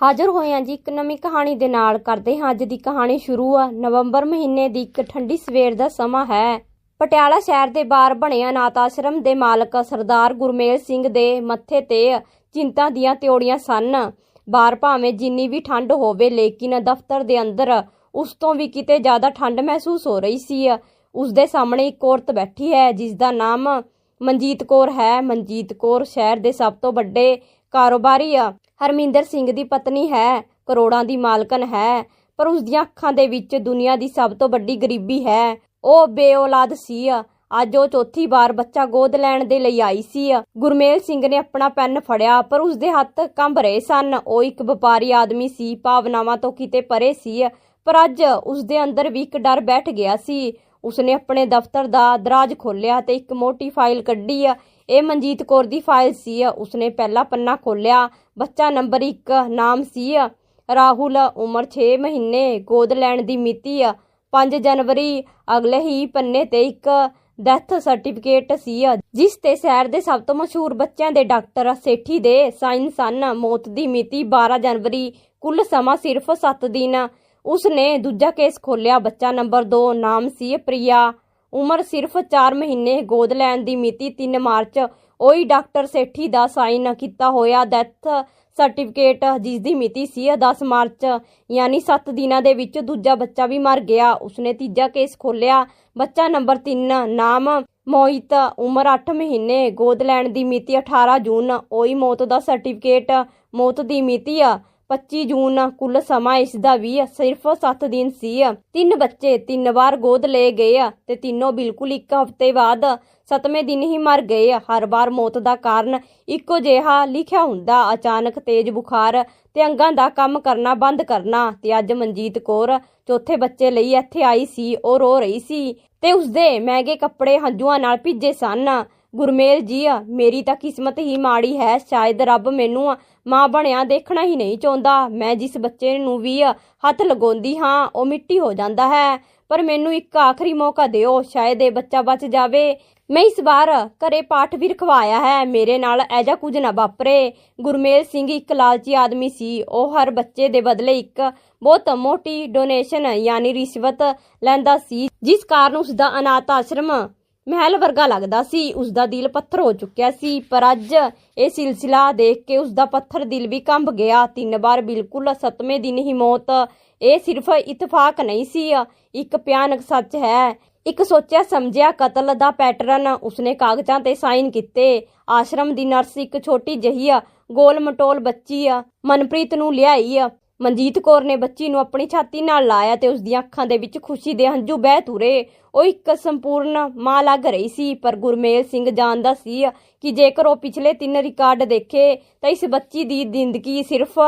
ਹਾਜ਼ਰ ਹੋਏ ਹਾਂ ਜੀ ਇੱਕ ਨਵੀਂ ਕਹਾਣੀ ਦੇ ਨਾਲ ਕਰਦੇ ਹਾਂ ਅੱਜ ਦੀ ਕਹਾਣੀ ਸ਼ੁਰੂ ਆ। ਨਵੰਬਰ ਮਹੀਨੇ ਦੀ ਇੱਕ ਠੰਡੀ ਸਵੇਰ ਦਾ ਸਮਾਂ ਹੈ। ਪਟਿਆਲਾ ਸ਼ਹਿਰ ਦੇ ਬਾਹਰ ਬਣੇ ਅਨਾਥ ਆਸ਼ਰਮ ਦੇ ਮਾਲਕ ਸਰਦਾਰ ਗੁਰਮੇਲ ਸਿੰਘ ਦੇ ਮੱਥੇ ਤੇ ਚਿੰਤਾ ਦੀਆਂ ਤਿਉੜੀਆਂ ਸਨ। ਬਾਹਰ ਭਾਵੇਂ ਜਿੰਨੀ ਵੀ ਠੰਡ ਹੋਵੇ, ਲੇਕਿਨ ਦਫ਼ਤਰ ਦੇ ਅੰਦਰ ਉਸ ਤੋਂ ਵੀ ਕਿਤੇ ਜ਼ਿਆਦਾ ਠੰਡ ਮਹਿਸੂਸ ਹੋ ਰਹੀ ਸੀ। ਉਸ ਦੇ ਸਾਹਮਣੇ ਇੱਕ ਔਰਤ ਬੈਠੀ ਹੈ, ਜਿਸ ਦਾ ਨਾਮ ਮਨਜੀਤ ਕੌਰ ਹੈ। ਮਨਜੀਤ ਕੌਰ ਸ਼ਹਿਰ ਦੇ ਸਭ ਤੋਂ ਵੱਡੇ ਕਾਰੋਬਾਰੀ ਆ। ਹਰਮਿੰਦਰ ਸਿੰਘ ਦੀ ਪਤਨੀ ਹੈ, ਕਰੋੜਾਂ ਦੀ ਮਾਲਕਨ ਹੈ, ਪਰ ਉਸ ਦੀਆਂ ਅੱਖਾਂ ਦੇ ਵਿੱਚ ਦੁਨੀਆ ਦੀ ਸਭ ਤੋਂ ਵੱਡੀ ਗਰੀਬੀ ਹੈ। ਉਹ ਬੇਔਲਾਦ ਸੀ। ਅੱਜ ਉਹ ਚੌਥੀ ਵਾਰ ਬੱਚਾ ਗੋਦ ਲੈਣ ਦੇ ਲਈ ਆਈ ਸੀ। ਗੁਰਮੇਲ ਸਿੰਘ ਨੇ ਆਪਣਾ ਪੈਨ ਫੜਿਆ, ਪਰ ਉਸ ਦੇ ਹੱਥ ਕੰਬ ਰਹੇ ਸਨ। ਉਹ ਇੱਕ ਵਪਾਰੀ ਆਦਮੀ ਸੀ, ਭਾਵਨਾਵਾਂ ਤੋਂ ਕਿਤੇ ਪਰੇ ਸੀ, ਪਰ ਅੱਜ ਉਸ ਦੇ ਅੰਦਰ ਵੀ ਇੱਕ ਡਰ ਬੈਠ ਗਿਆ ਸੀ। ਉਸਨੇ ਆਪਣੇ ਦਫ਼ਤਰ ਦਾ ਦਰਾਜ ਖੋਲ੍ਹਿਆ ਤੇ ਇੱਕ ਮੋਟੀ ਫਾਈਲ ਕੱਢੀ। ਇਹ ਮਨਜੀਤ ਕੌਰ ਦੀ ਫਾਈਲ ਸੀ। ਉਸਨੇ ਪਹਿਲਾ ਪੰਨਾ ਖੋਲਿਆ ਬੱਚਾ ਨੰਬਰ 1 ਨਾਮ ਸੀ। ਰਾਹੁਲ, ਉਮਰ 6 ਮਹੀਨੇ, ਗੋਦ ਲੈਣ ਦੀ ਮਿਤੀ 5 ਜਨਵਰੀ। ਅਗਲੇ ਹੀ ਪੰਨੇ ਤੇ ਇੱਕ ਡੈਥ ਸਰਟੀਫਿਕੇਟ ਸੀ। ਜਿਸ ਤੇ ਸ਼ਹਿਰ ਦੇ ਸਭ ਤੋਂ ਮਸ਼ਹੂਰ ਬੱਚਿਆਂ ਦੇ ਡਾਕਟਰ ਸੇਠੀ ਦੇ ਸਾਈਨ ਸਨ। ਮੌਤ ਦੀ ਮਿਤੀ 12 ਜਨਵਰੀ, ਕੁੱਲ ਸਮਾਂ ਸਿਰਫ 7 ਦਿਨ। ਉਸਨੇ ਦੂਜਾ ਕੇਸ ਖੋਲਿਆ ਬੱਚਾ ਨੰਬਰ 2 ਨਾਮ ਸੀ, ਪ੍ਰਿਆ। ਉਮਰ ਸਿਰਫ 4 ਮਹੀਨੇ ਗੋਦ ਲੈਣ ਦੀ ਮਿਤੀ 3 ਮਾਰਚ। ਉਹੀ ਡਾਕਟਰ ਸੇਠੀ ਦਾ ਸਾਈਨ ਕੀਤਾ ਹੋਇਆ ਡੈਥ ਸਰਟੀਫਿਕੇਟ, ਜਿਸ ਦੀ ਮਿਤੀ ਸੀ 10 ਮਾਰਚ। ਯਾਨੀ 7 ਦਿਨਾਂ ਦੇ ਵਿੱਚ ਦੂਜਾ ਬੱਚਾ ਵੀ ਮਰ ਗਿਆ। ਉਸਨੇ ਤੀਜਾ ਕੇਸ ਖੋਲ੍ਹਿਆ। ਬੱਚਾ ਨੰਬਰ 3 ਨਾਮ ਮੋਹਿਤ। ਉਮਰ 8 ਮਹੀਨੇ, ਗੋਦ ਲੈਣ ਦੀ ਮਿਤੀ 18 ਜੂਨ। ਉਹੀ ਮੌਤ ਦਾ ਸਰਟੀਫਿਕੇਟ, ਮੌਤ ਦੀ ਮਿਤੀ 25 ਜੂਨ ਕੁੱਲ ਸਮਾਂ ਇਸ ਦਾ ਵੀ ਸਿਰਫ 7 ਦਿਨ ਸੀ ਤਿੰਨ ਬੱਚੇ, ਤਿੰਨ ਵਾਰ ਗੋਦ ਲਏ ਗਏ ਤੇ ਤਿੰਨੋਂ ਬਿਲਕੁਲ ਇੱਕ ਹਫ਼ਤੇ ਬਾਅਦ ਸਤਵੇਂ ਦਿਨ ਹੀ ਮਰ ਗਏ ਹਰ ਵਾਰ ਮੌਤ ਦਾ ਕਾਰਨ ਇੱਕੋ ਜਿਹਾ ਲਿਖਿਆ ਹੁੰਦਾ, ਅਚਾਨਕ ਤੇਜ਼ ਬੁਖਾਰ ਤੇ ਅੰਗਾਂ ਦਾ ਕੰਮ ਕਰਨਾ ਬੰਦ ਕਰਨਾ ਤੇ ਅੱਜ ਮਨਜੀਤ ਕੌਰ ਚੌਥੇ ਬੱਚੇ ਲਈ ਇੱਥੇ ਆਈ ਸੀ, ਉਹ ਰੋ ਰਹੀ ਸੀ ਤੇ ਉਸਦੇ ਮਹਿੰਗੇ ਕੱਪੜੇ ਹੰਝੂਆਂ ਨਾਲ ਭਿੱਜੇ ਸਨ। ਗੁਰਮੇਲ ਜੀ ਮੇਰੀ ਤਾਂ ਕਿਸਮਤ ਹੀ ਮਾੜੀ ਹੈ, ਸ਼ਾਇਦ ਰੱਬ ਮੈਨੂੰ ਮਾਂ ਬਣਿਆ ਦੇਖਣਾ ਹੀ ਨਹੀਂ ਚਾਹੁੰਦਾ। ਮੈਂ ਜਿਸ ਬੱਚੇ ਨੂੰ ਵੀ ਹੱਥ ਲਗਾਉਂਦੀ ਹਾਂ, ਉਹ ਮਿੱਟੀ ਹੋ ਜਾਂਦਾ ਹੈ। ਪਰ ਮੈਨੂੰ ਇੱਕ ਆਖਰੀ ਮੌਕਾ ਦਿਓ, ਸ਼ਾਇਦ ਇਹ ਬੱਚਾ ਬਚ ਜਾਵੇ। ਮੈਂ ਇਸ ਵਾਰ ਘਰੇ ਪਾਠ ਵੀ ਰਖਵਾਇਆ ਹੈ, ਮੇਰੇ ਨਾਲ ਐਜਾ ਕੁਝ ਨਾ ਵਾਪਰੇ। ਗੁਰਮੇਲ ਸਿੰਘ ਇੱਕ ਲਾਲਚੀ ਆਦਮੀ ਸੀ, ਉਹ ਹਰ ਬੱਚੇ ਦੇ ਬਦਲੇ ਇੱਕ ਬਹੁਤ ਮੋਟੀ ਡੋਨੇਸ਼ਨ ਯਾਨੀ ਰਿਸ਼ਵਤ ਲੈਂਦਾ ਸੀ, ਜਿਸ ਕਾਰਨ ਉਸ ਦਾ ਅਨਾਥ ਆਸ਼ਰਮ ਮਹਿਲ ਵਰਗਾ ਲੱਗਦਾ ਸੀ ਉਸ ਦਾ ਦਿਲ ਪੱਥਰ ਹੋ ਚੁੱਕਿਆ ਸੀ, ਪਰ ਅੱਜ ਇਹ ਸਿਲਸਿਲਾ ਦੇਖ ਕੇ ਉਸ ਦਾ ਪੱਥਰ ਦਿਲ ਵੀ ਕੰਬ ਗਿਆ। ਤਿੰਨ ਵਾਰ ਬਿਲਕੁਲ ਸਤਵੇਂ ਦਿਨ ਹੀ ਮੌਤ। ਇਹ ਸਿਰਫ ਇਤਫਾਕ ਨਹੀਂ ਸੀ, ਇੱਕ ਭਿਆਨਕ ਸੱਚ ਹੈ। ਇੱਕ ਸੋਚਿਆ ਸਮਝਿਆ ਕਤਲ ਦਾ ਪੈਟਰਨ ਉਸਨੇ ਕਾਗਜ਼ਾਂ ਤੇ ਸਾਈਨ ਕੀਤੇ। ਆਸ਼ਰਮ ਦੀ ਨਰਸ ਇੱਕ ਛੋਟੀ ਜਹੀ ਗੋਲ ਮਟੋਲ ਬੱਚੀ ਮਨਪ੍ਰੀਤ ਨੂੰ ਲਿਆਈ। ਆ ਮਨਜੀਤ ਕੌਰ ਨੇ ਬੱਚੀ ਨੂੰ ਆਪਣੀ ਛਾਤੀ ਨਾਲ ਲਾਇਆ ਤੇ ਉਸ ਦੀਆਂ ਅੱਖਾਂ ਦੇ ਵਿੱਚ ਖੁਸ਼ੀ ਦੇ ਹੰਝੂ ਬਹਿ ਤੁਰੇ। ਉਹ ਇੱਕ ਸੰਪੂਰਨ ਮਾਂ ਲੱਗ ਰਹੀ ਸੀ, ਪਰ ਗੁਰਮੇਲ ਸਿੰਘ ਜਾਣਦਾ ਸੀ ਕਿ ਜੇਕਰ ਉਹ ਪਿਛਲੇ ਤਿੰਨ ਰਿਕਾਰਡ ਦੇਖੇ ਤਾਂ ਇਸ ਬੱਚੀ ਦੀ ਜ਼ਿੰਦਗੀ ਸਿਰਫ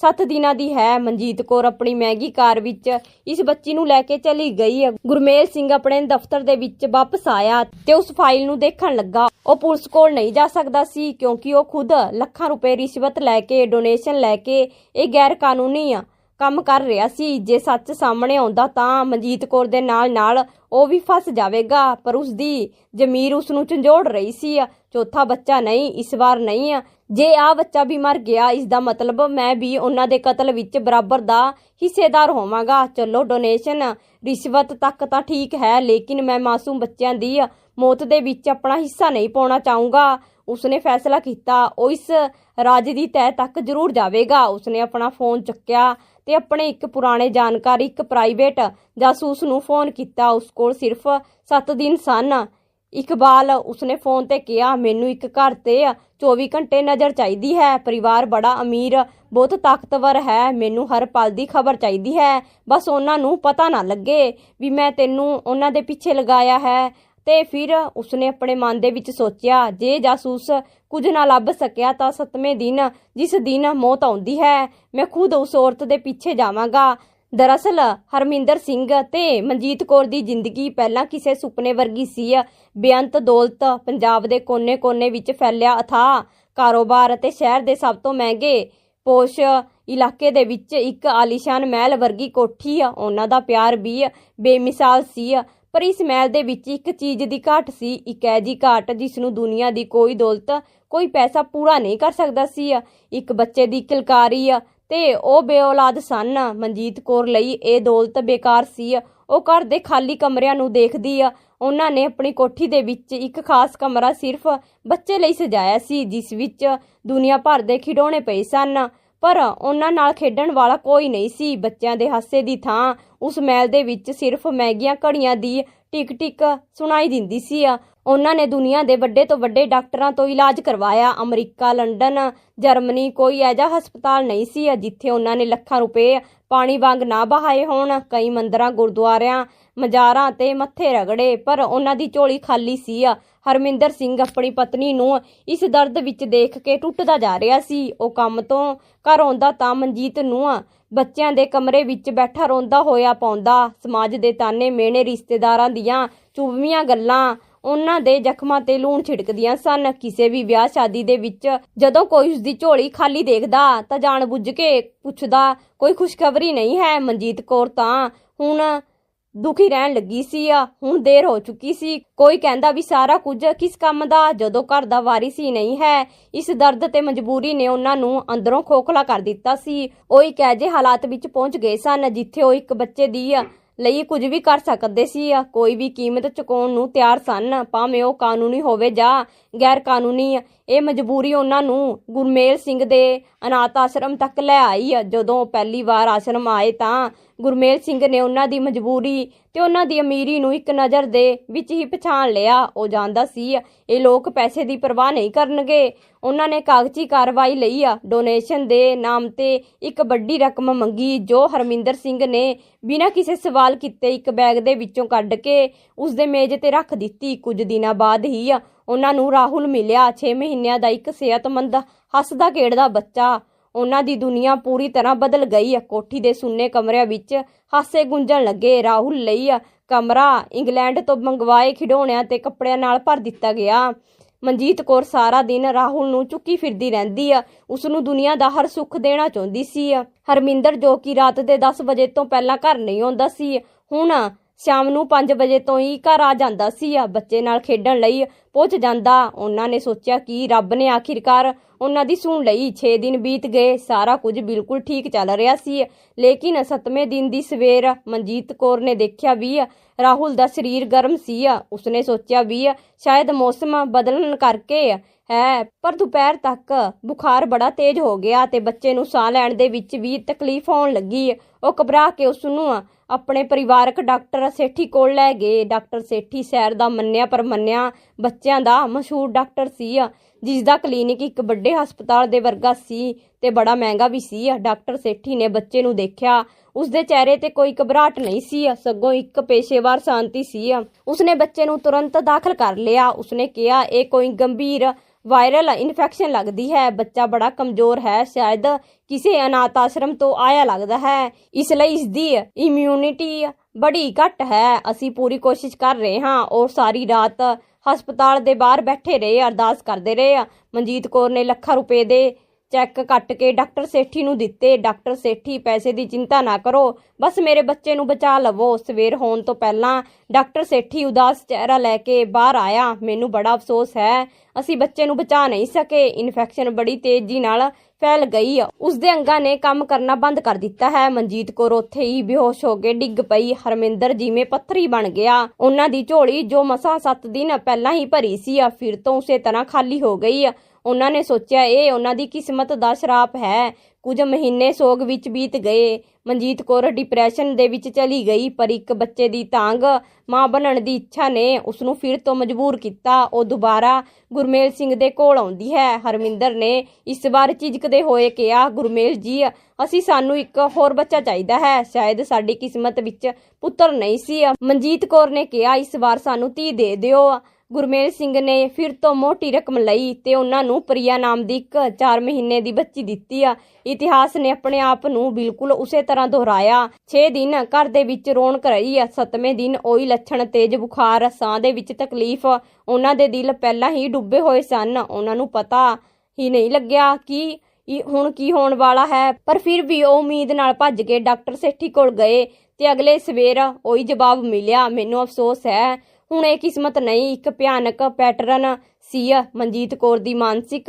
7 ਦਿਨਾਂ ਦੀ ਹੈ ਮਨਜੀਤ ਕੌਰ ਆਪਣੀ ਮਹਿੰਗੀ ਕਾਰ ਵਿੱਚ। ਇਸ ਬੱਚੀ ਨੂੰ ਲੈ ਕੇ ਚਲੀ ਗਈ। ਗੁਰਮੇਲ ਸਿੰਘ ਆਪਣੇ ਦਫ਼ਤਰ ਦੇ ਵਿੱਚ ਵਾਪਸ ਆਇਆ ਤੇ ਉਸ ਫਾਈਲ ਨੂੰ ਦੇਖਣ ਲੱਗਾ। ਉਹ ਪੁਲਿਸ ਕੋਲ ਨਹੀਂ ਜਾ ਸਕਦਾ ਸੀ ਕਿਉਂਕਿ ਉਹ ਖੁਦ ਲੱਖਾਂ ਰੁਪਏ ਰਿਸ਼ਵਤ ਲੈ ਕੇ ਡੋਨੇਸ਼ਨ ਲੈ ਕੇ ਇਹ ਗੈਰ ਕਾਨੂੰਨੀ ਆ। ਕੰਮ ਕਰ ਰਿਹਾ ਸੀ। ਜੇ ਸੱਚ ਸਾਹਮਣੇ ਆਉਂਦਾ ਤਾਂ ਮਨਜੀਤ ਕੌਰ ਦੇ ਨਾਲ ਨਾਲ ਉਹ ਵੀ ਫਸ ਜਾਵੇਗਾ, ਪਰ ਉਸ ਦੀ ਜ਼ਮੀਰ ਉਸ ਨੂੰ ਝੰਜੋੜ ਰਹੀ ਸੀ। ਚੌਥਾ ਬੱਚਾ ਨਹੀਂ, ਇਸ ਵਾਰ ਨਹੀਂ। ਜੇ ਆ ਬੱਚਾ ਵੀ ਮਰ ਗਿਆ ਇਸ ਦਾ ਮਤਲਬ ਮੈਂ ਵੀ ਉਹਨਾਂ ਦੇ ਕਤਲ ਵਿੱਚ ਬਰਾਬਰ ਦਾ ਹਿੱਸੇਦਾਰ ਹੋਵਾਂਗਾ। ਚਲੋ ਡੋਨੇਸ਼ਨ ਰਿਸ਼ਵਤ ਤੱਕ ਤਾਂ ਠੀਕ ਹੈ, ਲੇਕਿਨ ਮੈਂ ਮਾਸੂਮ ਬੱਚਿਆਂ ਦੀ ਮੌਤ ਦੇ ਵਿੱਚ ਆਪਣਾ ਹਿੱਸਾ ਨਹੀਂ ਪਾਉਣਾ ਚਾਹੂੰਗਾ। ਉਸਨੇ ਫੈਸਲਾ ਕੀਤਾ, ਉਹ ਇਸ ਰਾਜ ਦੀ ਤਹਿ ਤੱਕ ਜ਼ਰੂਰ ਜਾਵੇਗਾ। ਉਸਨੇ ਆਪਣਾ ਫੋਨ ਚੱਕਿਆ। ਤੇ ਆਪਣੇ ਇੱਕ ਪੁਰਾਣੇ ਜਾਣਕਾਰ, ਇੱਕ ਪ੍ਰਾਈਵੇਟ ਜਾਸੂਸ ਨੂੰ ਫੋਨ ਕੀਤਾ। ਉਸ ਕੋਲ ਸਿਰਫ 7 ਦਿਨ ਸਨ। ਇਕਬਾਲ ਉਸਨੇ ਫੋਨ ਤੇ ਕਿਹਾ, ਮੈਨੂੰ ਇੱਕ ਘਰ ਤੇ 24 ਘੰਟੇ ਨਜ਼ਰ ਚਾਹੀਦੀ ਹੈ। ਪਰਿਵਾਰ ਬੜਾ ਅਮੀਰ, ਬਹੁਤ ਤਾਕਤਵਰ ਹੈ। ਮੈਨੂੰ ਹਰ ਪਲ ਦੀ ਖਬਰ ਚਾਹੀਦੀ ਹੈ। ਬਸ ਉਹਨਾਂ ਨੂੰ ਪਤਾ ਨਾ ਲੱਗੇ ਵੀ ਮੈਂ ਤੈਨੂੰ ਉਹਨਾਂ ਦੇ ਪਿੱਛੇ ਲਗਾਇਆ ਹੈ। ਤੇ ਫਿਰ ਉਸਨੇ ਆਪਣੇ ਮਨ ਦੇ ਵਿੱਚ ਸੋਚਿਆ, ਜੇ ਜਾਸੂਸ ਕੁਝ ਨਾ ਲੱਭ ਸਕਿਆ ਤਾਂ ਸਤਵੇਂ ਦਿਨ, ਜਿਸ ਦਿਨ ਮੌਤ ਆਉਂਦੀ ਹੈ, ਮੈਂ ਖੁਦ ਉਸ ਔਰਤ ਦੇ ਪਿੱਛੇ ਜਾਵਾਂਗਾ। ਦਰਅਸਲ, ਹਰਮਿੰਦਰ ਸਿੰਘ ਤੇ ਮਨਜੀਤ ਕੌਰ ਦੀ ਜ਼ਿੰਦਗੀ ਪਹਿਲਾਂ ਕਿਸੇ ਸੁਪਨੇ ਵਰਗੀ ਸੀ। ਬੇਅੰਤ ਦੌਲਤ ਪੰਜਾਬ ਦੇ ਕੋਨੇ-ਕੋਨੇ ਵਿੱਚ ਫੈਲਿਆ ਅਥਾ ਕਾਰੋਬਾਰ ਅਤੇ ਸ਼ਹਿਰ ਦੇ ਸਭ ਤੋਂ ਮਹਿੰਗੇ ਪੋਸ਼ ਇਲਾਕੇ ਦੇ ਵਿੱਚ ਇੱਕ ਆਲੀਸ਼ਾਨ ਮਹਿਲ ਵਰਗੀ ਕੋਠੀ ਆ। ਉਹਨਾਂ ਦਾ ਪਿਆਰ ਵੀ ਬੇਮਿਸਾਲ ਸੀ। ਪਰ ਇਸ ਮਹਿਲ ਦੇ ਵਿੱਚ ਇੱਕ ਚੀਜ਼ ਦੀ ਘਾਟ ਸੀ, ਇੱਕ ਐਜੀ ਘਾਟ ਜਿਸ ਨੂੰ ਦੁਨੀਆ ਦੀ ਕੋਈ ਦੌਲਤ, ਕੋਈ ਪੈਸਾ ਪੂਰਾ ਨਹੀਂ ਕਰ ਸਕਦਾ ਸੀ। ਇੱਕ ਬੱਚੇ ਦੀ ਕਿਲਕਾਰੀ ਤੇ ਉਹ ਬੇਔਲਾਦ ਸਨ। ਮਨਜੀਤ ਕੌਰ ਲਈ ਇਹ ਦੌਲਤ ਬੇਕਾਰ ਸੀ। ਉਹ ਘਰ ਦੇ ਖਾਲੀ ਕਮਰਿਆਂ ਨੂੰ ਦੇਖਦੀ ਆ। ਉਹਨਾਂ ਨੇ ਆਪਣੀ ਕੋਠੀ ਦੇ ਵਿੱਚ ਇੱਕ ਖਾਸ ਕਮਰਾ ਸਿਰਫ ਬੱਚੇ ਲਈ ਸਜਾਇਆ ਸੀ, ਜਿਸ ਵਿੱਚ ਦੁਨੀਆ ਭਰ ਦੇ ਖਿਡੌਣੇ ਪਏ ਸਨ। ਪਰ ਉਹਨਾਂ ਨਾਲ ਖੇਡਣ ਵਾਲਾ ਕੋਈ ਨਹੀਂ ਸੀ। ਬੱਚਿਆਂ ਦੇ ਹਾਸੇ ਦੀ ਥਾਂ ਉਸ ਮਹਿਲ ਦੇ ਵਿੱਚ ਸਿਰਫ ਮਹਿੰਗੀਆਂ ਘੜੀਆਂ ਦੀ ਟਿਕ ਟਿਕ ਸੁਣਾਈ ਦਿੰਦੀ ਸੀ। ਉਹਨਾਂ ਨੇ ਦੁਨੀਆ ਦੇ ਵੱਡੇ ਤੋਂ ਵੱਡੇ ਡਾਕਟਰਾਂ ਤੋਂ ਇਲਾਜ ਕਰਵਾਇਆ। ਅਮਰੀਕਾ, ਲੰਡਨ, ਜਰਮਨੀ ਕੋਈ ਐਜਾ ਹਸਪਤਾਲ ਨਹੀਂ ਸੀ, ਜਿੱਥੇ ਉਹਨਾਂ ਨੇ ਲੱਖਾਂ ਰੁਪਏ ਪਾਣੀ ਵਾਂਗ ਨਾ ਬਹਾਏ ਹੋਣ। ਕਈ ਮੰਦਰਾਂ, ਗੁਰਦੁਆਰਿਆਂ, ਮਜ਼ਾਰਾਂ ਤੇ ਮੱਥੇ ਰਗੜੇ, ਪਰ ਉਹਨਾਂ ਦੀ ਝੋਲੀ ਖਾਲੀ ਸੀ। ਹਰਮਿੰਦਰ ਸਿੰਘ ਆਪਣੀ ਪਤਨੀ ਨੂੰ ਇਸ ਦਰਦ ਵਿੱਚ ਦੇਖ ਕੇ ਟੁੱਟਦਾ ਜਾ ਰਿਹਾ ਸੀ। ਉਹ ਕੰਮ ਤੋਂ ਘਰ ਆਉਂਦਾ ਤਾਂ ਮਨਜੀਤ ਨੂੰ ਬੱਚਿਆਂ ਦੇ ਕਮਰੇ ਵਿੱਚ ਬੈਠਾ ਰੋਂਦਾ ਹੋਇਆ ਪਾਉਂਦਾ। ਸਮਾਜ ਦੇ ਤਾਨੇ ਮੇਣੇ ਰਿਸ਼ਤੇਦਾਰਾਂ ਦੀਆਂ ਚੁਭਵੀਆਂ ਗੱਲਾਂ ਉਹਨਾਂ ਦੇ ਜ਼ਖਮਾਂ ਤੇ ਲੂਣ ਛਿੜਕਦੀਆਂ ਸਨ। ਕਿਸੇ ਵੀ ਵਿਆਹ ਸ਼ਾਦੀ ਦੇ ਵਿੱਚ ਜਦੋਂ ਕੋਈ ਉਸ ਦੀ ਝੋਲੀ ਖਾਲੀ ਦੇਖਦਾ ਤਾਂ ਜਾਣ ਬੁੱਝ ਕੇ ਪੁੱਛਦਾ, ਕੋਈ ਖੁਸ਼ਖਬਰੀ ਨਹੀਂ ਹੈ ਮਨਜੀਤ ਕੌਰ ਤਾਂ? ਹੁਣ ਦੁਖੀ ਰਹਿਣ ਲੱਗੀ ਸੀ। ਆ ਹੁਣ ਦੇਰ ਹੋ ਚੁੱਕੀ ਸੀ। ਕੋਈ ਕਹਿੰਦਾ ਵੀ ਸਾਰਾ ਕੁਝ ਕਿਸ ਕੰਮ ਦਾ? ਜਦੋਂ ਘਰ ਦਾ ਵਾਰਿਸ ਹੀ ਨਹੀਂ ਹੈ। ਇਸ ਦਰਦ ਤੇ ਮਜਬੂਰੀ ਨੇ ਉਹਨਾਂ ਨੂੰ ਅੰਦਰੋਂ ਖੋਖਲਾ ਕਰ ਦਿੱਤਾ ਸੀ। ਉਹ ਇੱਕ ਅਜਿਹੇ ਹਾਲਾਤ ਵਿੱਚ ਪਹੁੰਚ ਗਏ ਸਨ ਜਿੱਥੇ ਉਹ ਇੱਕ ਬੱਚੇ ਦੀ ਲਈ ਕੁਝ ਵੀ ਕਰ ਸਕਦੇ ਸੀ ਕੋਈ ਵੀ ਕੀਮਤ ਚੁਕਾਉਣ ਨੂੰ ਤਿਆਰ ਸਨ, ਭਾਵੇਂ ਉਹ ਕਾਨੂੰਨੀ ਹੋਵੇ ਜਾਂ ਗੈਰ ਕਾਨੂੰਨੀ ਇਹ ਮਜਬੂਰੀ ਉਹਨਾਂ ਨੂੰ ਗੁਰਮੇਲ ਸਿੰਘ ਦੇ ਅਨਾਥ ਆਸ਼ਰਮ ਤੱਕ ਲੈ ਆਈ ਆ। ਜਦੋਂ ਪਹਿਲੀ ਵਾਰ ਆਸ਼ਰਮ ਆਏ ਤਾਂ ਗੁਰਮੇਲ ਸਿੰਘ ਨੇ ਉਹਨਾਂ ਦੀ ਮਜਬੂਰੀ ਤੇ ਉਹਨਾਂ ਦੀ ਅਮੀਰੀ ਨੂੰ ਇੱਕ ਨਜ਼ਰ ਦੇ ਵਿੱਚ ਹੀ ਪਛਾਣ ਲਿਆ। ਉਹ ਜਾਣਦਾ ਸੀ ਇਹ ਲੋਕ ਪੈਸੇ ਦੀ ਪਰਵਾਹ ਨਹੀਂ ਕਰਨਗੇ। ਉਹਨਾਂ ਨੇ ਕਾਗਜ਼ੀ ਕਾਰਵਾਈ ਲਈ ਆ। ਡੋਨੇਸ਼ਨ ਦੇ ਨਾਮ ਤੇ ਇੱਕ ਵੱਡੀ ਰਕਮ ਮੰਗੀ, ਜੋ ਹਰਮਿੰਦਰ ਸਿੰਘ ਨੇ ਬਿਨਾਂ ਕਿਸੇ ਸਵਾਲ ਕੀਤੇ ਇੱਕ ਬੈਗ ਦੇ ਵਿੱਚੋਂ ਕੱਢ ਕੇ ਉਸ ਦੇ ਮੇਜ਼ ਤੇ ਰੱਖ ਦਿੱਤੀ। ਕੁਝ ਦਿਨਾਂ ਬਾਅਦ ਹੀ ਆ ਉਹਨਾਂ ਨੂੰ ਰਾਹੁਲ ਮਿਲਿਆ। 6 ਮਹੀਨਿਆਂ ਦਾ ਇੱਕ ਸਿਹਤਮੰਦ, ਹੱਸਦਾ ਖੇਡਦਾ ਬੱਚਾ। ਉਹਨਾਂ ਦੀ ਦੁਨੀਆ ਪੂਰੀ ਤਰ੍ਹਾਂ ਬਦਲ ਗਈ। ਆ ਕੋਠੀ ਦੇ ਸੁੰਨੇ ਕਮਰਿਆਂ ਵਿੱਚ ਹਾਸੇ ਗੁੰਜਣ ਲੱਗੇ। ਰਾਹੁਲ ਲਈ ਕਮਰਾ ਇੰਗਲੈਂਡ ਤੋਂ ਮੰਗਵਾਏ ਖਿਡੌਣਿਆਂ ਤੇ ਕੱਪੜਿਆਂ ਨਾਲ ਭਰ ਦਿੱਤਾ ਗਿਆ। ਮਨਜੀਤ ਕੌਰ ਸਾਰਾ ਦਿਨ ਰਾਹੁਲ ਨੂੰ ਚੁੱਕੀ ਫਿਰਦੀ ਰਹਿੰਦੀ ਆ। ਉਸ ਨੂੰ ਦੁਨੀਆ ਦਾ ਹਰ ਸੁੱਖ ਦੇਣਾ ਚਾਹੁੰਦੀ ਸੀ। ਹਰਮਿੰਦਰ ਜੋ ਕਿ ਰਾਤ ਦੇ 10 ਵਜੇ ਤੋਂ ਪਹਿਲਾਂ ਘਰ ਨਹੀਂ ਆਉਂਦਾ ਸੀ, ਹੁਣ ਸ਼ਾਮ ਨੂੰ 5 ਵਜੇ ਤੋਂ ਹੀ ਘਰ ਆ ਜਾਂਦਾ ਸੀ। ਆ ਬੱਚੇ ਨਾਲ ਖੇਡਣ ਲਈ ਪਹੁੰਚ ਜਾਂਦਾ। ਉਹਨਾਂ ਨੇ ਸੋਚਿਆ ਕਿ ਰੱਬ ਨੇ ਆਖਿਰਕਾਰ ਉਹਨਾਂ ਦੀ ਸੁਣ ਲਈ। 6 ਦਿਨ ਬੀਤ ਗਏ, ਸਾਰਾ ਕੁਝ ਬਿਲਕੁਲ ਠੀਕ ਚੱਲ ਰਿਹਾ ਸੀ। ਲੇਕਿਨ 7ਵੇਂ ਦਿਨ ਦੀ ਸਵੇਰ ਮਨਜੀਤ ਕੌਰ ਨੇ ਦੇਖਿਆ ਵੀ ਰਾਹੁਲ ਦਾ ਸਰੀਰ ਗਰਮ ਸੀ। ਉਸਨੇ ਸੋਚਿਆ ਵੀ ਸ਼ਾਇਦ ਮੌਸਮ ਬਦਲਣ ਕਰਕੇ ਹੈ, ਪਰ ਦੁਪਹਿਰ ਤੱਕ ਬੁਖਾਰ ਬੜਾ ਤੇਜ਼ ਹੋ ਗਿਆ ਤੇ ਬੱਚੇ ਨੂੰ ਸਾਹ ਲੈਣ ਦੇ ਵਿੱਚ ਵੀ ਤਕਲੀਫ ਹੋਣ ਲੱਗੀ। ਉਹ ਘਬਰਾ ਕੇ ਉਸ ਨੂੰ ਆਪਣੇ ਪਰਿਵਾਰਕ ਡਾਕਟਰ ਸੇਠੀ ਕੋਲ ਲੈ ਗਏ। ਡਾਕਟਰ ਸੇਠੀ ਸੈਰ ਦਾ ਮੰਨਿਆ ਪਰ ਮੰਨਿਆ ਬੱਚਿਆਂ ਦਾ ਮਸ਼ਹੂਰ ਡਾਕਟਰ ਸੀ ਜਿਸ ਦਾ ਕਲੀਨਿਕ ਇੱਕ ਵੱਡੇ ਹਸਪਤਾਲ ਦੇ ਵਰਗਾ ਸੀ ਤੇ ਬੜਾ ਮਹਿੰਗਾ ਵੀ ਸੀ ਡਾਕਟਰ ਸੇਠੀ ਨੇ ਬੱਚੇ ਨੂੰ ਦੇਖਿਆ ਉਸ ਦੇ ਚਿਹਰੇ ਤੇ ਕੋਈ ਘਬਰਾਹਟ ਨਹੀਂ ਸੀ ਸਗੋਂ ਇੱਕ ਪੇਸ਼ੇਵਰ ਸ਼ਾਂਤੀ ਸੀ ਉਸਨੇ ਬੱਚੇ ਨੂੰ ਤੁਰੰਤ ਦਾਖਲ ਕਰ ਲਿਆ। ਉਸਨੇ ਕਿਹਾ, ਇਹ ਕੋਈ ਗੰਭੀਰ ਵਾਇਰਲ ਇਨਫੈਕਸ਼ਨ ਲੱਗਦੀ ਹੈ। ਬੱਚਾ ਬੜਾ ਕਮਜ਼ੋਰ ਹੈ। ਸ਼ਾਇਦ ਕਿਸੇ ਅਨਾਥ ਆਸ਼ਰਮ ਤੋਂ ਆਇਆ ਲੱਗਦਾ ਹੈ। ਇਸ ਲਈ ਇਸ ਦੀ ਇਮਿਊਨਿਟੀ ਬੜੀ ਘੱਟ ਹੈ। ਅਸੀਂ ਪੂਰੀ ਕੋਸ਼ਿਸ਼ ਕਰ ਰਹੇ ਹਾਂ ਔਰ ਸਾਰੀ ਰਾਤ ਹਸਪਤਾਲ ਦੇ ਬਾਹਰ ਬੈਠੇ ਰਹੇ, ਅਰਦਾਸ ਕਰਦੇ ਰਹੇ। ਮਨਜੀਤ ਕੌਰ ਨੇ ਲੱਖਾਂ ਰੁਪਏ ਦੇ ਚੈੱਕ ਕੱਟ ਕੇ ਡਾਕਟਰ ਸੇਠੀ ਨੂੰ ਦਿੱਤੇ। ਡਾਕਟਰ ਸੇਠੀ ਪੈਸੇ ਦੀ ਚਿੰਤਾ ਨਾ ਕਰੋ। ਬਸ ਮੇਰੇ ਬੱਚੇ ਨੂੰ ਬਚਾ ਲਵੋ। ਸਵੇਰ ਹੋਣ ਤੋਂ ਪਹਿਲਾਂ ਡਾਕਟਰ ਸੇਠੀ ਉਦਾਸ ਚਿਹਰਾ ਲੈ ਕੇ ਬਾਹਰ ਆਇਆ। ਮੈਨੂੰ ਬੜਾ ਅਫਸੋਸ ਹੈ। ਅਸੀਂ ਬੱਚੇ ਨੂੰ ਬਚਾ ਨਹੀਂ ਸਕੇ। ਇਨਫੈਕਸ਼ਨ ਬੜੀ ਤੇਜ਼ੀ ਨਾਲ ਫੈਲ ਗਈ। ਉਸ ਦੇ ਅੰਗਾਂ ਨੇ ਕੰਮ ਕਰਨਾ ਬੰਦ ਕਰ ਦਿੱਤਾ ਹੈ। ਮਨਜੀਤ ਕੌਰ ਉੱਥੇ ਹੀ ਬੇਹੋਸ਼ ਹੋ ਕੇ ਡਿੱਗ ਪਈ। ਹਰਮਿੰਦਰ ਜਿਵੇਂ ਪੱਥਰੀ ਬਣ ਗਿਆ। ਉਹਨਾਂ ਦੀ ਝੋਲੀ ਜੋ ਮਸਾ 7 ਦਿਨ ਪਹਿਲਾਂ ਹੀ ਭਰੀ ਸੀ, ਫਿਰ ਤੋਂ ਉਸੇ ਤਰ੍ਹਾਂ ਖਾਲੀ ਹੋ ਗਈ। ਉਹਨਾਂ ਨੇ ਸੋਚਿਆ, ਇਹ ਉਹਨਾਂ ਦੀ ਕਿਸਮਤ ਦਾ ਸ਼ਰਾਪ ਹੈ। ਕੁਝ ਮਹੀਨੇ ਸੋਗ ਵਿੱਚ ਬੀਤ ਗਏ। ਮਨਜੀਤ ਕੌਰ ਡਿਪਰੈਸ਼ਨ ਦੇ ਵਿੱਚ ਚਲੀ ਗਈ, ਪਰ ਇੱਕ ਬੱਚੇ ਦੀ ਤਾਂਗ ਮਾਂ ਬਣਨ ਦੀ ਇੱਛਾ ਨੇ ਉਸ ਨੂੰ ਫਿਰ ਤੋਂ ਮਜਬੂਰ ਕੀਤਾ। ਉਹ ਦੁਬਾਰਾ ਗੁਰਮੇਲ ਸਿੰਘ ਦੇ ਕੋਲ ਆਉਂਦੀ ਹੈ। ਹਰਮਿੰਦਰ ਨੇ ਇਸ ਵਾਰ ਝਿਜਕਦੇ ਹੋਏ ਕਿਹਾ, ਗੁਰਮੇਲ ਜੀ, ਅਸੀਂ ਸਾਨੂੰ ਇੱਕ ਹੋਰ ਬੱਚਾ ਚਾਹੀਦਾ ਹੈ। ਸ਼ਾਇਦ ਸਾਡੀ ਕਿਸਮਤ ਵਿੱਚ ਪੁੱਤਰ ਨਹੀਂ ਸੀ। ਮਨਜੀਤ ਕੌਰ ਨੇ ਕਿਹਾ, ਇਸ ਵਾਰ ਸਾਨੂੰ ਧੀ ਦੇ ਦਿਓ। ਗੁਰਮੇਲ ਸਿੰਘ ਨੇ ਫਿਰ ਤੋਂ ਮੋਟੀ ਰਕਮ ਲਈ ਤੇ ਉਹਨਾਂ ਨੂੰ ਪ੍ਰਿਆ ਨਾਮ ਦੀ ਇੱਕ 4 ਮਹੀਨੇ ਦੀ ਬੱਚੀ ਦਿੱਤੀ ਆ। ਇਤਿਹਾਸ ਨੇ ਆਪਣੇ ਆਪ ਨੂੰ ਬਿਲਕੁਲ ਉਸੇ ਤਰ੍ਹਾਂ ਦੁਹਰਾਇਆ। 6 ਦਿਨ ਘਰ ਦੇ ਵਿੱਚ ਰੌਣਕ ਰਹੀ ਆ। 7ਵੇਂ ਦਿਨ ਉਹੀ ਲੱਛਣ ਤੇਜ਼ ਬੁਖਾਰ ਸਾਹ ਦੇ ਵਿੱਚ ਤਕਲੀਫ। ਉਹਨਾਂ ਦੇ ਦਿਲ ਪਹਿਲਾਂ ਹੀ ਡੁੱਬੇ ਹੋਏ ਸਨ। ਉਹਨਾਂ ਨੂੰ ਪਤਾ ਹੀ ਨਹੀਂ ਲੱਗਿਆ ਕਿ ਹੁਣ ਕੀ ਹੋਣ ਵਾਲਾ ਹੈ। ਪਰ ਫਿਰ ਵੀ ਉਹ ਉਮੀਦ ਨਾਲ ਭੱਜ ਕੇ ਡਾਕਟਰ ਸੇਠੀ ਕੋਲ ਗਏ ਤੇ ਅਗਲੇ ਸਵੇਰ ਉਹੀ ਜਵਾਬ ਮਿਲਿਆ, ਮੈਨੂੰ ਅਫਸੋਸ ਹੈ ਹੁਣ ਇਹ ਕਿਸਮਤ ਨਹੀਂ, ਇੱਕ ਭਿਆਨਕ ਪੈਟਰਨ ਸੀ ਮਨਜੀਤ ਕੌਰ ਦੀ ਮਾਨਸਿਕ